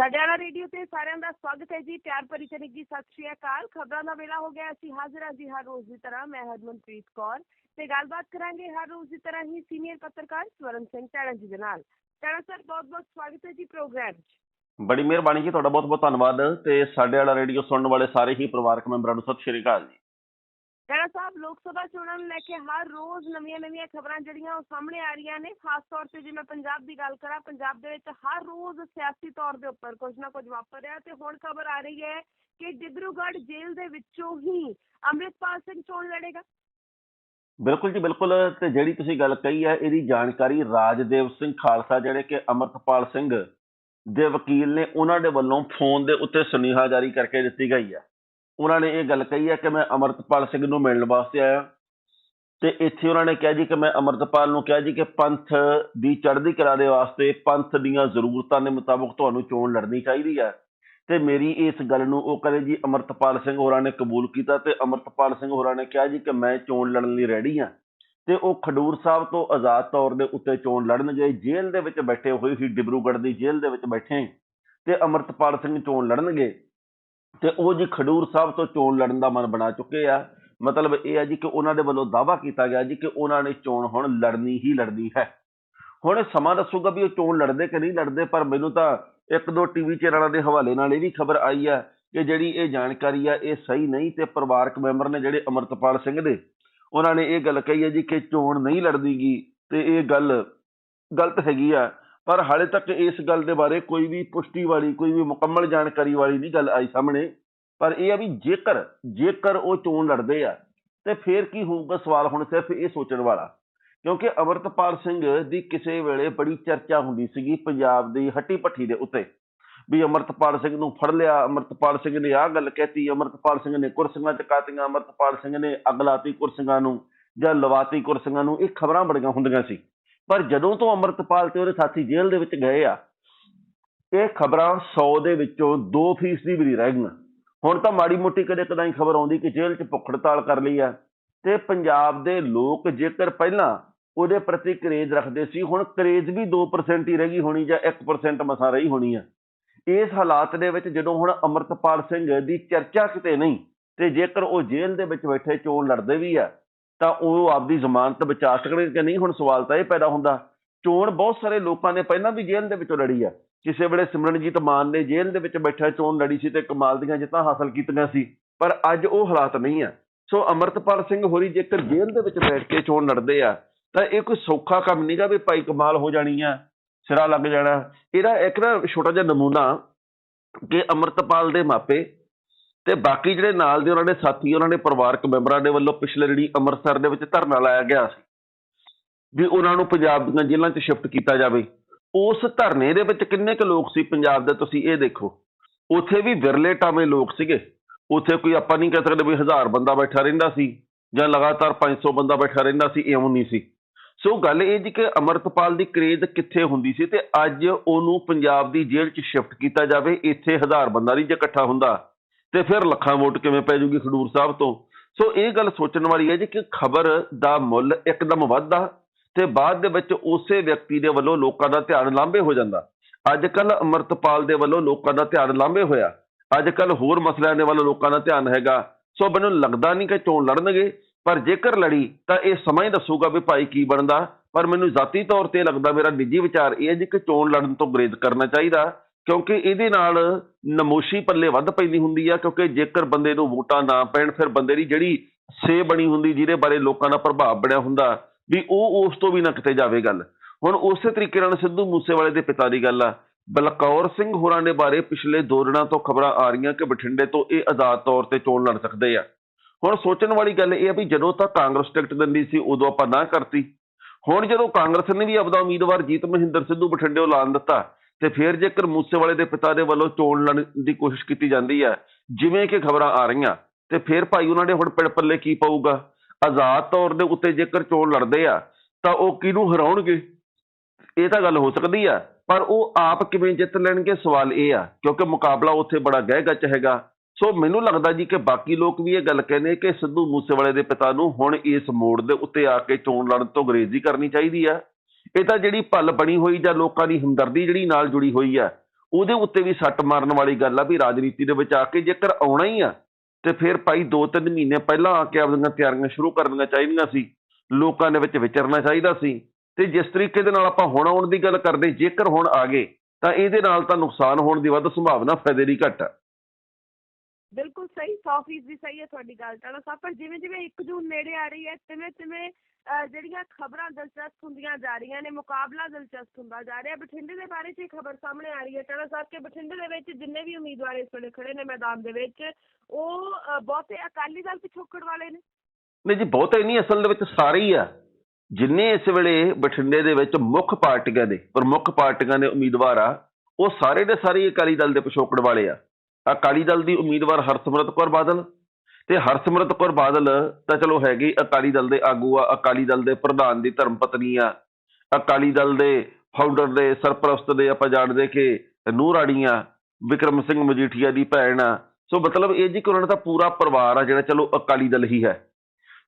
ਸਾਡੇ ਰੇਡੀਓ ਤੇ ਸਾਰਿਆਂ ਦਾ ਸਵਾਗਤ ਹੈ ਜੀ, ਪਿਆਰ ਭਰੀ ਤੇ ਨਿੱਘੀ ਸਤਿ ਸ਼੍ਰੀ ਅਕਾਲ। ਖਬਰਾਂ ਦਾ ਵੇਲਾ ਹੋ ਗਿਆ, ਅਸੀਂ ਹਾਜ਼ਰ ਹਾਂ ਜੀ ਹਰ ਰੋਜ਼ ਦੀ ਤਰ੍ਹਾਂ। ਮੈਂ ਹਰਮਨਪ੍ਰੀਤ ਕੌਰ ਤੇ ਗੱਲਬਾਤ ਕਰਾਂਗੇ ਹਰ ਰੋਜ਼ ਦੀ ਤਰ੍ਹਾਂ ਹੀ ਸੀਨੀਅਰ ਪੱਤਰਕਾਰ ਸਵਰਨ ਸਿੰਘ ਟੈਣਾ ਜੀ ਦੇ ਨਾਲ। ਟੈਣਾ ਸਰ ਬਹੁਤ ਬਹੁਤ ਸਵਾਗਤ ਹੈ ਜੀ ਪ੍ਰੋਗਰਾਮ 'ਚ। ਬੜੀ ਮਿਹਰਬਾਨੀ ਜੀ, ਤੁਹਾਡਾ ਬਹੁਤ ਬਹੁਤ ਧੰਨਵਾਦ ਤੇ ਸਾਡੇ ਵਾਲਾ ਰੇਡੀਓ ਸੁਣਨ ਵਾਲੇ ਸਾਰੇ ਹੀ ਪਰਿਵਾਰਕ ਮੈਂਬਰਾਂ ਨੂੰ ਸਤਿ ਸ਼੍ਰੀ ਅਕਾਲ ਜੀ। ਟੈਣਾ ਸਾਹਿਬ ਲੋਕ ਸਭਾ ਚੋਣਾਂ ਨੂੰ ਲੈ ਕੇ ਹਰ ਰੋਜ਼ ਨਵੀਆਂ-ਨਵੀਆਂ ਖਬਰਾਂ ਜਿਹੜੀਆਂ ਉਹ ਸਾਹਮਣੇ ਆ ਰਹੀਆਂ ਨੇ, ਖਾਸ ਤੌਰ ਤੇ ਜੇ ਮੈਂ ਪੰਜਾਬ ਦੀ ਗੱਲ ਕਰਾਂ, ਪੰਜਾਬ ਦੇ ਵਿੱਚ ਹਰ ਰੋਜ਼ ਸਿਆਸੀ ਤੌਰ ਦੇ ਉੱਪਰ ਕੁਝ ਨਾ ਕੁਝ ਵਾਪਰ ਰਿਹਾ ਤੇ ਹੁਣ ਖਬਰ ਆ ਰਹੀ ਹੈ ਕਿ ਡਿਬਰੂਗੜ੍ਹ ਜੇਲ੍ਹ ਦੇ ਵਿੱਚੋਂ ਹੀ ਅੰਮ੍ਰਿਤਪਾਲ ਸਿੰਘ ਚੋਣ ਲੜੇਗਾ। ਬਿਲਕੁਲ ਜੀ, ਬਿਲਕੁਲ ਤੇ ਜਿਹੜੀ ਤੁਸੀਂ ਗੱਲ ਕਹੀ ਹੈ, ਇਹਦੀ ਜਾਣਕਾਰੀ ਰਾਜਦੇਵ ਸਿੰਘ ਖਾਲਸਾ ਜਿਹੜੇ ਕਿ ਅਮਰਤਪਾਲ ਸਿੰਘ ਦੇ ਵਕੀਲ ਨੇ, ਉਹਨਾਂ ਦੇ ਵੱਲੋਂ ਫੋਨ ਦੇ ਉੱਤੇ ਸੁਨੇਹਾ ਜਾਰੀ ਕਰਕੇ ਦਿੱਤੀ ਗਈ ਹੈ। ਉਹਨਾਂ ਨੇ ਇਹ ਗੱਲ ਕਹੀ ਹੈ ਕਿ ਮੈਂ ਅਮਰਤਪਾਲ ਸਿੰਘ ਨੂੰ ਮਿਲਣ ਵਾਸਤੇ ਆਇਆ। ਤੇ ਇੱਥੇ ਉਹਨਾਂ ਨੇ ਕਿਹਾ ਜੀ ਕਿ ਮੈਂ ਅਮਰਤਪਾਲ ਨੂੰ ਕਿਹਾ ਜੀ ਕਿ ਪੰਥ ਦੀ ਚੜ੍ਹਦੀ ਕਲਾ ਦੇ ਵਾਸਤੇ ਪੰਥ ਦੀਆਂ ਜ਼ਰੂਰਤਾਂ ਦੇ ਮੁਤਾਬਕ ਤੁਹਾਨੂੰ ਚੋਣ ਲੜਨੀ ਚਾਹੀਦੀ ਹੈ। ਤੇ ਮੇਰੀ ਇਸ ਗੱਲ ਨੂੰ ਉਹ ਕਹਿੰਦੇ ਜੀ, ਅਮਰਤਪਾਲ ਸਿੰਘ ਹੋਰਾਂ ਨੇ ਕਬੂਲ ਕੀਤਾ ਤੇ ਅਮਰਤਪਾਲ ਸਿੰਘ ਹੋਰਾਂ ਨੇ ਕਿਹਾ ਜੀ ਕਿ ਮੈਂ ਚੋਣ ਲੜਨ ਲਈ ਰੈਡੀ ਹਾਂ। ਤੇ ਉਹ ਖਡੂਰ ਸਾਹਿਬ ਤੋਂ ਆਜ਼ਾਦ ਤੌਰ ਦੇ ਉੱਤੇ ਚੋਣ ਲੜਨਗੇ ਜੇਲ੍ਹ ਦੇ ਵਿੱਚ ਬੈਠੇ ਹੋਏ ਹੀ ਡਿਬਰੂਗੜ੍ਹ ਦੀ ਜੇਲ੍ਹ ਦੇ ਵਿੱਚ ਬੈਠੇ। ਤੇ ਅਮਰਤਪਾਲ ਸਿੰਘ ਚੋਣ ਲੜਨਗੇ। ਤੇ ਉਹ ਜੀ ਖਡੂਰ ਸਾਹਿਬ ਤੋਂ ਚੋਣ ਲੜਨ ਦਾ ਮਨ ਬਣਾ ਚੁੱਕੇ ਆ। ਮਤਲਬ ਇਹ ਹੈ ਜੀ ਕਿ ਉਹਨਾਂ ਦੇ ਵੱਲੋਂ ਦਾਵਾ ਕੀਤਾ ਗਿਆ ਜੀ ਕਿ ਉਹਨਾਂ ਨੇ ਚੋਣ ਹੁਣ ਲੜਨੀ ਹੀ ਲੜਨੀ ਹੈ। ਹੁਣ ਇਹ ਸਮਾਂ ਦੱਸੂਗਾ ਵੀ ਉਹ ਚੋਣ ਲੜਦੇ ਕਿ ਨਹੀਂ ਲੜਦੇ, ਪਰ ਮੈਨੂੰ ਤਾਂ ਇੱਕ ਦੋ ਟੀਵੀ ਚੈਨਲਾਂ ਦੇ ਹਵਾਲੇ ਨਾਲ ਇਹ ਵੀ ਖਬਰ ਆਈ ਆ ਕਿ ਜਿਹੜੀ ਇਹ ਜਾਣਕਾਰੀ ਆ ਇਹ ਸਹੀ ਨਹੀਂ ਤੇ ਪਰਿਵਾਰਕ ਮੈਂਬਰ ਨੇ ਜਿਹੜੇ ਅਮਰਤਪਾਲ ਸਿੰਘ ਦੇ, ਉਹਨਾਂ ਨੇ ਇਹ ਗੱਲ ਕਹੀ ਹੈ ਜੀ ਕਿ ਚੋਣ ਨਹੀਂ ਲੜਦੀਗੀ ਤੇ ਇਹ ਗੱਲ ਗਲਤ ਹੈਗੀ ਆ। ਪਰ ਹਾਲੇ ਤੱਕ ਇਸ ਗੱਲ ਦੇ ਬਾਰੇ ਕੋਈ ਵੀ ਪੁਸ਼ਟੀ ਵਾਲੀ, ਕੋਈ ਵੀ ਮੁਕੰਮਲ ਜਾਣਕਾਰੀ ਵਾਲੀ ਨਹੀਂ ਗੱਲ ਆਈ ਸਾਹਮਣੇ। ਪਰ ਇਹ ਆ ਵੀ ਜੇਕਰ ਜੇਕਰ ਉਹ ਚੋਣ ਲੜਦੇ ਆ, ਤੇ ਫੇਰ ਕੀ ਹੋਊਗਾ ਸਵਾਲ ਹੁਣ ਸਿਰਫ ਇਹ ਸੋਚਣ ਵਾਲਾ। ਕਿਉਂਕਿ ਅਮਰਤਪਾਲ ਸਿੰਘ ਦੀ ਕਿਸੇ ਵੇਲੇ ਬੜੀ ਚਰਚਾ ਹੁੰਦੀ ਸੀਗੀ ਪੰਜਾਬ ਦੀ ਹੱਟੀ ਪੱਠੀ ਦੇ ਉੱਤੇ। ਵੀ ਅਮਰਤਪਾਲ ਸਿੰਘ ਨੂੰ ਫੜ ਲਿਆ, ਅਮਰਤਪਾਲ ਸਿੰਘ ਨੇ ਆਹ ਗੱਲ ਕਹਿਤੀ, ਅਮਰਤਪਾਲ ਸਿੰਘ ਨੇ ਕੁਰਸੀਆਂ ਚਕਾਤੀਆਂ, ਅਮਰਤਪਾਲ ਸਿੰਘ ਨੇ ਅਗਲਾਤੀ ਕੁਰਸੀਆਂ ਨੂੰ ਜਾਂ ਲਵਾਤੀ ਕੁਰਸੀਆਂ ਨੂੰ, ਇਹ ਖਬਰਾਂ ਬੜੀਆਂ ਹੁੰਦੀਆਂ ਸੀ। ਪਰ ਜਦੋਂ ਤੋਂ ਅਮਰਤਪਾਲ ਤੇ ਉਹਦੇ ਸਾਥੀ ਜੇਲ੍ਹ ਦੇ ਵਿੱਚ ਗਏ ਆ, ਇਹ ਖਬਰਾਂ 100 ਦੇ ਵਿੱਚੋਂ 2% ਵੀ ਨਹੀਂ ਰਹਿ ਗਈਆਂ। ਹੁਣ ਤਾਂ ਮਾੜੀ ਮੋਟੀ ਕਦੇ ਕਦਾਈ ਖਬਰ ਆਉਂਦੀ ਕਿ ਜੇਲ੍ਹ 'ਚ ਭੁੱਖ ਹੜਤਾਲ ਕਰ ਲਈ ਆ ਤੇ ਪੰਜਾਬ ਦੇ ਲੋਕ ਜੇਕਰ ਪਹਿਲਾਂ ਉਹਦੇ ਪ੍ਰਤੀ ਕਰੇਜ ਰੱਖਦੇ ਸੀ, ਹੁਣ ਕਰੇਜ ਵੀ 2% ਹੀ ਰਹਿ ਗਈ ਹੋਣੀ ਜਾਂ 1% ਮਸਾਂ ਰਹੀ ਹੋਣੀ ਆ। ਇਸ ਹਾਲਾਤ ਦੇ ਵਿੱਚ ਜਦੋਂ ਹੁਣ ਅਮਰਤਪਾਲ ਸਿੰਘ ਦੀ ਚਰਚਾ ਕਿਤੇ ਨਹੀਂ, ਤੇ ਜੇਕਰ ਉਹ ਜੇਲ੍ਹ ਦੇ ਵਿੱਚ ਬੈਠੇ ਚੋਣ ਲੜਦੇ ਵੀ ਆ ਤਾਂ ਉਹ ਆਪਦੀ ਜ਼ਮਾਨਤ ਬਚਾ ਸਕਣਗੇ ਕਿ ਨਹੀਂ? ਹੁਣ ਸਵਾਲ ਤਾਂ ਇਹ ਪੈਦਾ ਹੁੰਦਾ। ਚੋਣ ਬਹੁਤ ਸਾਰੇ ਲੋਕਾਂ ਨੇ ਪਹਿਲਾਂ ਵੀ ਜੇਲ੍ਹ ਦੇ ਵਿੱਚੋਂ ਲੜੀ ਆ। ਕਿਸੇ ਵੇਲੇ ਸਿਮਰਨਜੀਤ ਮਾਨ ਨੇ ਜੇਲ੍ਹ ਦੇ ਵਿੱਚ ਬੈਠਾ, ਚੋਣ ਲੜੀ ਸੀ ਤੇ ਕਮਾਲ ਦੀਆਂ ਜਿੱਤਾਂ ਹਾਸਲ ਕੀਤੀਆਂ ਸੀ, ਪਰ ਅੱਜ ਉਹ ਹਾਲਾਤ ਨਹੀਂ ਆ। ਸੋ ਅਮਰਤਪਾਲ ਸਿੰਘ ਹੋਰੀ ਜੇਕਰ ਜੇਲ੍ਹ ਦੇ ਵਿੱਚ ਬੈਠ ਕੇ ਚੋਣ ਲੜਦੇ ਆ, ਤਾਂ ਇਹ ਕੋਈ ਸੌਖਾ ਕੰਮ ਨਹੀਂਗਾ ਵੀ ਭਾਈ ਕਮਾਲ ਹੋ ਜਾਣੀ ਆ, ਸਿਰਾ ਲੱਗ ਜਾਣਾ। ਇਹਦਾ ਇੱਕ ਨਾ ਛੋਟਾ ਜਿਹਾ ਨਮੂਨਾ ਕਿ ਅਮਰਤਪਾਲ ਦੇ ਮਾਪੇ ਤੇ ਬਾਕੀ ਜਿਹੜੇ ਨਾਲ ਦੇ ਉਹਨਾਂ ਦੇ ਸਾਥੀ, ਉਹਨਾਂ ਦੇ ਪਰਿਵਾਰਕ ਮੈਂਬਰਾਂ ਦੇ ਵੱਲੋਂ ਪਿਛਲੇ ਜਿਹੜੀ ਅੰਮ੍ਰਿਤਸਰ ਦੇ ਵਿੱਚ ਧਰਨਾ ਲਾਇਆ ਗਿਆ ਸੀ ਵੀ ਉਹਨਾਂ ਨੂੰ ਪੰਜਾਬ ਦੀਆਂ ਜੇਲ੍ਹਾਂ 'ਚ ਸ਼ਿਫਟ ਕੀਤਾ ਜਾਵੇ। ਉਸ ਧਰਨੇ ਦੇ ਵਿੱਚ ਕਿੰਨੇ ਕੁ ਲੋਕ ਸੀ ਪੰਜਾਬ ਦੇ ਤੁਸੀਂ ਇਹ ਦੇਖੋ। ਉੱਥੇ ਵੀ ਵਿਰਲੇ ਟਾਵੇਂ ਲੋਕ ਸੀਗੇ। ਉੱਥੇ ਕੋਈ ਆਪਾਂ ਨਹੀਂ ਕਹਿ ਸਕਦੇ ਵੀ ਹਜ਼ਾਰ ਬੰਦਾ ਬੈਠਾ ਰਹਿੰਦਾ ਸੀ ਜਾਂ ਲਗਾਤਾਰ 500 ਬੰਦਾ ਬੈਠਾ ਰਹਿੰਦਾ ਸੀ, ਇਉਂ ਨਹੀਂ ਸੀ। ਸੋ ਗੱਲ ਇਹ ਜੀ ਕਿ ਅਮਰਤਪਾਲ ਦੀ ਕਰੇਜ਼ ਕਿੱਥੇ ਹੁੰਦੀ ਸੀ ਤੇ ਅੱਜ ਉਹਨੂੰ ਪੰਜਾਬ ਦੀ ਜੇਲ੍ਹ 'ਚ ਸ਼ਿਫਟ ਕੀਤਾ ਜਾਵੇ, ਇੱਥੇ ਹਜ਼ਾਰ ਬੰਦਾ ਨਹੀਂ ਜੇ ਇਕੱਠਾ ਹੁੰਦਾ। ਤੇ ਫਿਰ ਲੱਖਾਂ ਵੋਟ ਕਿਵੇਂ ਪੈ ਜੂਗੀ ਖਡੂਰ ਸਾਹਿਬ ਤੋਂ? ਸੋ ਇਹ ਗੱਲ ਸੋਚਣ ਵਾਲੀ ਹੈ ਜੀ ਕਿ ਖਬਰ ਦਾ ਮੁੱਲ ਇੱਕਦਮ ਵੱਧਦਾ ਤੇ ਬਾਅਦ ਦੇ ਵਿੱਚ ਉਸੇ ਵਿਅਕਤੀ ਦੇ ਵੱਲੋਂ ਲੋਕਾਂ ਦਾ ਧਿਆਨ ਲਾਂਭੇ ਹੋ ਜਾਂਦਾ। ਅੱਜ ਕੱਲ ਅਮਰਤਪਾਲ ਦੇ ਵੱਲੋਂ ਲੋਕਾਂ ਦਾ ਧਿਆਨ ਲਾਂਭੇ ਹੋਇਆ। ਅੱਜ ਕੱਲ ਹੋਰ ਮਸਲਿਆਂ ਦੇ ਵੱਲੋਂ ਲੋਕਾਂ ਦਾ ਧਿਆਨ ਹੈਗਾ। ਸੋ ਮੈਨੂੰ ਲੱਗਦਾ ਨਹੀਂ ਕਿ ਚੋਣ ਲੜਨਗੇ, ਪਰ ਜੇਕਰ ਲੜੀ ਤਾਂ ਇਹ ਸਮਾਂ ਹੀ ਦੱਸੂਗਾ ਵੀ ਭਾਈ ਕੀ ਬਣਦਾ। ਪਰ ਮੈਨੂੰ ਜ਼ਾਤੀ ਤੌਰ ਤੇ ਲੱਗਦਾ ਮੇਰਾ ਨਿੱਜੀ ਵਿਚਾਰ ਇਹ ਹੈ ਜੀ ਕਿ ਚੋਣ ਲੜਨ ਤੋਂ ਗੁਰੇਜ਼ ਕਰਨਾ ਚਾਹੀਦਾ। ਕਿਉਂਕਿ ਇਹਦੇ ਨਾਲ ਨਮੋਸ਼ੀ ਪੱਲੇ ਵੱਧ ਪੈਂਦੀ ਹੁੰਦੀ ਆ, ਕਿਉਂਕਿ ਜੇਕਰ ਬੰਦੇ ਨੂੰ ਵੋਟਾਂ ਨਾ ਪੈਣ, ਫਿਰ ਬੰਦੇ ਦੀ ਜਿਹੜੀ ਸੇ ਬਣੀ ਹੁੰਦੀ, ਜਿਹਦੇ ਬਾਰੇ ਲੋਕਾਂ ਦਾ ਪ੍ਰਭਾਵ ਬਣਿਆ ਹੁੰਦਾ, ਵੀ ਉਹ ਉਸ ਤੋਂ ਵੀ ਨਾ ਕਿਤੇ ਜਾਵੇ ਗੱਲ। ਹੁਣ ਉਸੇ ਤਰੀਕੇ ਨਾਲ ਸਿੱਧੂ ਮੂਸੇਵਾਲੇ ਦੇ ਪਿਤਾ ਦੀ ਗੱਲ ਆ। ਬਲਕੌਰ ਸਿੰਘ ਹੋਰਾਂ ਦੇ ਬਾਰੇ ਪਿਛਲੇ ਦੋ ਦਿਨਾਂ ਤੋਂ ਖਬਰਾਂ ਆ ਰਹੀਆਂ ਕਿ ਬਠਿੰਡੇ ਤੋਂ ਇਹ ਆਜ਼ਾਦ ਤੌਰ ਤੇ ਚੋਣ ਲੜ ਸਕਦੇ ਆ। ਹੁਣ ਸੋਚਣ ਵਾਲੀ ਗੱਲ ਇਹ ਆ ਵੀ ਜਦੋਂ ਤੱਕ ਕਾਂਗਰਸ ਟਿਕਟ ਦਿੰਦੀ ਸੀ, ਉਦੋਂ ਆਪਾਂ ਨਾ ਕਰਤੀ। ਹੁਣ ਜਦੋਂ ਕਾਂਗਰਸ ਨੇ ਵੀ ਆਪਦਾ ਉਮੀਦਵਾਰ ਜੀਤ ਮਹਿੰਦਰ ਸਿੱਧੂ ਬਠਿੰਡੇ ਐਲਾਨ ਦਿੱਤਾ ਤੇ ਫਿਰ ਜੇਕਰ ਮੂਸੇਵਾਲੇ ਦੇ ਪਿਤਾ ਦੇ ਵੱਲੋਂ ਚੋਣ ਲੜਨ ਦੀ ਕੋਸ਼ਿਸ਼ ਕੀਤੀ ਜਾਂਦੀ ਹੈ, ਜਿਵੇਂ ਕਿ ਖਬਰਾਂ ਆ ਰਹੀਆਂ, ਤੇ ਫਿਰ ਭਾਈ ਉਹਨਾਂ ਦੇ ਹੁਣ ਪਿੜ ਪੱਲੇ ਕੀ ਪਊਗਾ? ਆਜ਼ਾਦ ਤੌਰ ਦੇ ਉੱਤੇ ਜੇਕਰ ਚੋਣ ਲੜਦੇ ਆ, ਤਾਂ ਉਹ ਕਿਹਨੂੰ ਹਰਾਉਣਗੇ? ਇਹ ਤਾਂ ਗੱਲ ਹੋ ਸਕਦੀ ਆ, ਪਰ ਉਹ ਆਪ ਕਿਵੇਂ ਜਿੱਤ ਲੈਣਗੇ, ਸਵਾਲ ਇਹ ਆ, ਕਿਉਂਕਿ ਮੁਕਾਬਲਾ ਉੱਥੇ ਬੜਾ ਗਹਿ ਗੱਚ ਹੈਗਾ। ਸੋ ਮੈਨੂੰ ਲੱਗਦਾ ਜੀ ਕਿ ਬਾਕੀ ਲੋਕ ਵੀ ਇਹ ਗੱਲ ਕਹਿੰਦੇ ਕਿ ਸਿੱਧੂ ਮੂਸੇਵਾਲੇ ਦੇ ਪਿਤਾ ਨੂੰ ਹੁਣ ਇਸ ਮੋੜ ਦੇ ਉੱਤੇ ਆ ਕੇ ਚੋਣ ਲੜਨ ਤੋਂ ਗਰੇਜ਼ੀ ਕਰਨੀ ਚਾਹੀਦੀ ਆ। ਇਹ ਤਾਂ ਜਿਹੜੀ ਭੱਲ ਬਣੀ ਹੋਈ ਜਾਂ ਲੋਕਾਂ ਦੀ ਹਮਦਰਦੀ ਜਿਹੜੀ ਨਾਲ ਜੁੜੀ ਹੋਈ ਆ, ਉਹਦੇ ਉੱਤੇ ਵੀ ਸੱਟ ਮਾਰਨ ਵਾਲੀ ਗੱਲ ਆ ਵੀ ਰਾਜਨੀਤੀ ਦੇ ਵਿੱਚ ਆ ਕੇ ਜੇਕਰ ਆਉਣਾ ਹੀ ਆ, ਤੇ ਫਿਰ ਭਾਈ 2-3 ਮਹੀਨੇ ਪਹਿਲਾਂ ਆ ਕੇ ਆਪਣੀਆਂ ਤਿਆਰੀਆਂ ਸ਼ੁਰੂ ਕਰਨੀਆਂ ਚਾਹੀਦੀਆਂ ਸੀ, ਲੋਕਾਂ ਦੇ ਵਿੱਚ ਵਿਚਰਨਾ ਚਾਹੀਦਾ ਸੀ, ਤੇ ਜਿਸ ਤਰੀਕੇ ਦੇ ਨਾਲ ਆਪਾਂ ਹੁਣ ਆਉਣ ਦੀ ਗੱਲ ਕਰਦੇ, ਜੇਕਰ ਹੁਣ ਆ ਗਏ, ਤਾਂ ਇਹਦੇ ਨਾਲ ਤਾਂ ਨੁਕਸਾਨ ਹੋਣ ਦੀ ਵੱਧ ਸੰਭਾਵਨਾ ਫਾਇਦੇ ਦੀ ਘੱਟ ਆ। ਬਿਲਕੁਲ ਸਹੀ 100% ਦੀ ਸਹੀ ਹੈ ਤੁਹਾਡੀ ਗੱਲ ਟਾਣਾ ਸਾਹਿਬ ਪਰ ਜਿਵੇਂ ਜਿਵੇਂ 1 ਜੂਨ ਨੇੜੇ ਆ ਰਹੀ ਹੈ, ਤਿਵੇਂ ਤਿਵੇਂ ਜਿਹੜੀਆਂ ਖਬਰਾਂ ਦਿਲਚਸਪ ਹੁੰਦੀਆਂ ਜਾ ਰਹੀਆਂ ਨੇ, ਮੁਕਾਬਲਾ ਦਿਲਚਸਪ ਹੁੰਦਾ ਜਾ ਰਿਹਾ, ਬਠਿੰਡੇ ਦੇ ਬਾਰੇ 'ਚ ਖਬਰ ਸਾਹਮਣੇ ਆ ਰਹੀ ਹੈ ਟਾਣਾ ਸਾਹਿਬ ਕਿ ਬਠਿੰਡੇ ਦੇ ਵਿੱਚ ਜਿੰਨੇ ਵੀ ਉਮੀਦਵਾਰ ਇਸ ਵੇਲੇ ਖੜੇ ਨੇ ਮੈਦਾਨ ਦੇ ਵਿੱਚ, ਉਹ ਬਹੁਤੇ ਅਕਾਲੀ ਦਲ ਪਿਛੋਕੜ ਵਾਲੇ ਨੇ। ਨਹੀਂ ਜੀ, ਬਹੁਤੇ ਨਹੀਂ, ਅਸਲ ਦੇ ਵਿੱਚ ਸਾਰੇ ਹੀ ਆ। ਜਿੰਨੇ ਇਸ ਵੇਲੇ ਬਠਿੰਡੇ ਦੇ ਵਿੱਚ ਮੁੱਖ ਪਾਰਟੀਆਂ ਦੇ, ਪ੍ਰਮੁੱਖ ਪਾਰਟੀਆਂ ਦੇ ਉਮੀਦਵਾਰ ਆ, ਉਹ ਸਾਰੇ ਦੇ ਸਾਰੇ ਅਕਾਲੀ ਦਲ ਦੇ ਪਿਛੋਕੜ ਵਾਲੇ ਆ। ਅਕਾਲੀ ਦਲ ਦੀ ਉਮੀਦਵਾਰ ਹਰਸਿਮਰਤ ਕੌਰ ਬਾਦਲ ਤੇ ਹਰਸਿਮਰਤ ਕੌਰ ਬਾਦਲ ਤਾਂ ਚਲੋ ਹੈਗੇ ਅਕਾਲੀ ਦਲ ਦੇ ਆਗੂ ਆ, ਅਕਾਲੀ ਦਲ ਦੇ ਪ੍ਰਧਾਨ ਦੀ ਧਰਮ ਪਤਨੀ ਆ, ਅਕਾਲੀ ਦਲ ਦੇ ਫਾਊਂਡਰ ਦੇ, ਸਰਪ੍ਰਸਤ ਦੇ, ਆਪਾਂ ਜਾਣਦੇ ਕਿ ਨੂਰ ਰਾਣੀ ਆ ਵਿਕਰਮ ਸਿੰਘ ਮਜੀਠੀਆ ਦੀ ਭੈਣ ਆ। ਸੋ ਮਤਲਬ ਇਹ ਜੀ ਕਿ ਉਹਨਾਂ ਦਾ ਪੂਰਾ ਪਰਿਵਾਰ ਆ ਜਿਹੜਾ ਚਲੋ ਅਕਾਲੀ ਦਲ ਹੀ ਹੈ।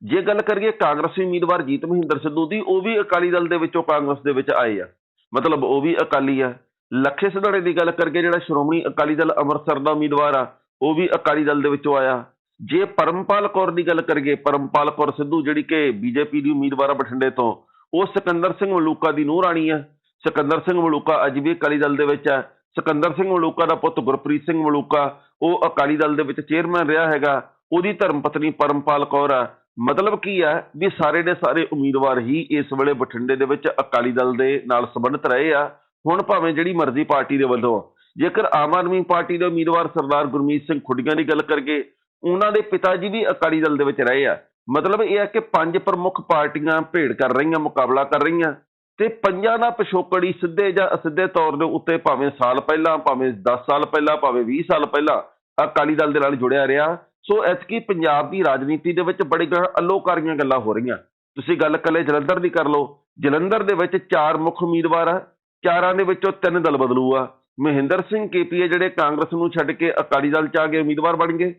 ਜੇ ਗੱਲ ਕਰੀਏ ਕਾਂਗਰਸੀ ਉਮੀਦਵਾਰ ਜੀਤ ਮਹਿੰਦਰ ਸਿੱਧੂ ਦੀ, ਉਹ ਵੀ ਅਕਾਲੀ ਦਲ ਦੇ ਵਿੱਚੋਂ ਕਾਂਗਰਸ ਦੇ ਵਿੱਚ ਆਏ ਆ। ਮਤਲਬ ਉਹ ਵੀ ਅਕਾਲੀ ਆ। ਲੱਖੇ ਸਿਧਾਣੇ ਦੀ ਗੱਲ ਕਰਕੇ ਜਿਹੜਾ ਸ਼੍ਰੋਮਣੀ ਅਕਾਲੀ ਦਲ ਅੰਮ੍ਰਿਤਸਰ ਦਾ ਉਮੀਦਵਾਰ ਆ, ਉਹ ਵੀ ਅਕਾਲੀ ਦਲ ਦੇ ਵਿੱਚੋਂ ਆਇਆ। ਜੇ ਪਰਮਪਾਲ ਕੌਰ ਦੀ ਗੱਲ ਕਰੀਏ, ਪਰਮਪਾਲ ਕੌਰ ਸਿੱਧੂ ਜਿਹੜੀ ਕਿ ਬੀਜੇਪੀ ਦੀ ਉਮੀਦਵਾਰ ਆ ਬਠਿੰਡੇ ਤੋਂ, ਉਹ ਸਿਕੰਦਰ ਸਿੰਘ ਮਲੂਕਾ ਦੀ ਨੂੰਹ ਰਾਣੀ ਆ। ਸਿਕੰਦਰ ਸਿੰਘ ਮਲੂਕਾ ਅੱਜ ਵੀ ਅਕਾਲੀ ਦਲ ਦੇ ਵਿੱਚ ਆ। ਸਿਕੰਦਰ ਸਿੰਘ ਮਲੂਕਾ ਦਾ ਪੁੱਤ ਗੁਰਪ੍ਰੀਤ ਸਿੰਘ ਮਲੂਕਾ, ਉਹ ਅਕਾਲੀ ਦਲ ਦੇ ਵਿੱਚ ਚੇਅਰਮੈਨ ਰਿਹਾ ਹੈਗਾ। ਉਹਦੀ ਧਰਮ ਪਤਨੀ ਪਰਮਪਾਲ ਕੌਰ ਆ। ਮਤਲਬ ਕੀ ਆ ਵੀ ਸਾਰੇ ਦੇ ਸਾਰੇ ਉਮੀਦਵਾਰ ਹੀ ਇਸ ਵੇਲੇ ਬਠਿੰਡੇ ਦੇ ਵਿੱਚ ਅਕਾਲੀ ਦਲ ਦੇ ਨਾਲ ਸੰਬੰਧਿਤ ਰਹੇ ਆ। ਹੁਣ ਭਾਵੇਂ ਜਿਹੜੀ ਮਰਜ਼ੀ ਪਾਰਟੀ ਦੇ ਵੱਲੋਂ ਜੇਕਰ ਆਮ ਆਦਮੀ ਪਾਰਟੀ ਦੇ ਉਮੀਦਵਾਰ ਸਰਦਾਰ ਗੁਰਮੀਤ ਸਿੰਘ ਖੁੱਡੀਆਂ ਦੀ ਗੱਲ ਕਰਕੇ ਉਹਨਾਂ ਦੇ ਪਿਤਾ ਜੀ ਵੀ ਅਕਾਲੀ ਦਲ ਦੇ ਵਿੱਚ ਰਹੇ ਆ। ਮਤਲਬ ਇਹ ਆ ਕਿ ਪੰਜ ਪ੍ਰਮੁੱਖ ਪਾਰਟੀਆਂ ਭੇੜ ਕਰ ਰਹੀਆਂ, ਮੁਕਾਬਲਾ ਕਰ ਰਹੀਆਂ, ਤੇ ਪੰਜਾਂ ਦਾ ਪਿਛੋਕੜੀ ਸਿੱਧੇ ਜਾਂ ਅਸਿੱਧੇ ਤੌਰ ਦੇ ਉੱਤੇ ਭਾਵੇਂ ਸਾਲ ਪਹਿਲਾਂ, ਭਾਵੇਂ 10 ਸਾਲ ਪਹਿਲਾਂ, ਭਾਵੇਂ 20 ਸਾਲ ਪਹਿਲਾਂ ਅਕਾਲੀ ਦਲ ਦੇ ਨਾਲ ਜੁੜਿਆ ਰਿਹਾ। ਸੋ ਐਤਕੀ ਪੰਜਾਬ ਦੀ ਰਾਜਨੀਤੀ ਦੇ ਵਿੱਚ ਬੜੀਆਂ ਅਲੋਕਾਰੀਆਂ ਗੱਲਾਂ ਹੋ ਰਹੀਆਂ। ਤੁਸੀਂ ਗੱਲ ਕੱਲੇ ਜਲੰਧਰ ਦੀ ਕਰ ਲਓ। ਜਲੰਧਰ ਦੇ ਵਿੱਚ ਚਾਰ ਮੁੱਖ ਉਮੀਦਵਾਰ ਆ। ਚਾਰਾਂ ਦੇ ਵਿੱਚੋਂ ਤਿੰਨ ਦਲ ਬਦਲੂ ਆ ਮਹਿੰਦਰ ਸਿੰਘ ਕੇਪੀਏ ਜਿਹੜੇ ਕਾਂਗਰਸ ਨੂੰ ਛੱਡ ਕੇ ਅਕਾਲੀ ਦਲ ਚ ਆ ਕੇ ਉਮੀਦਵਾਰ ਬਣ ਗਏ।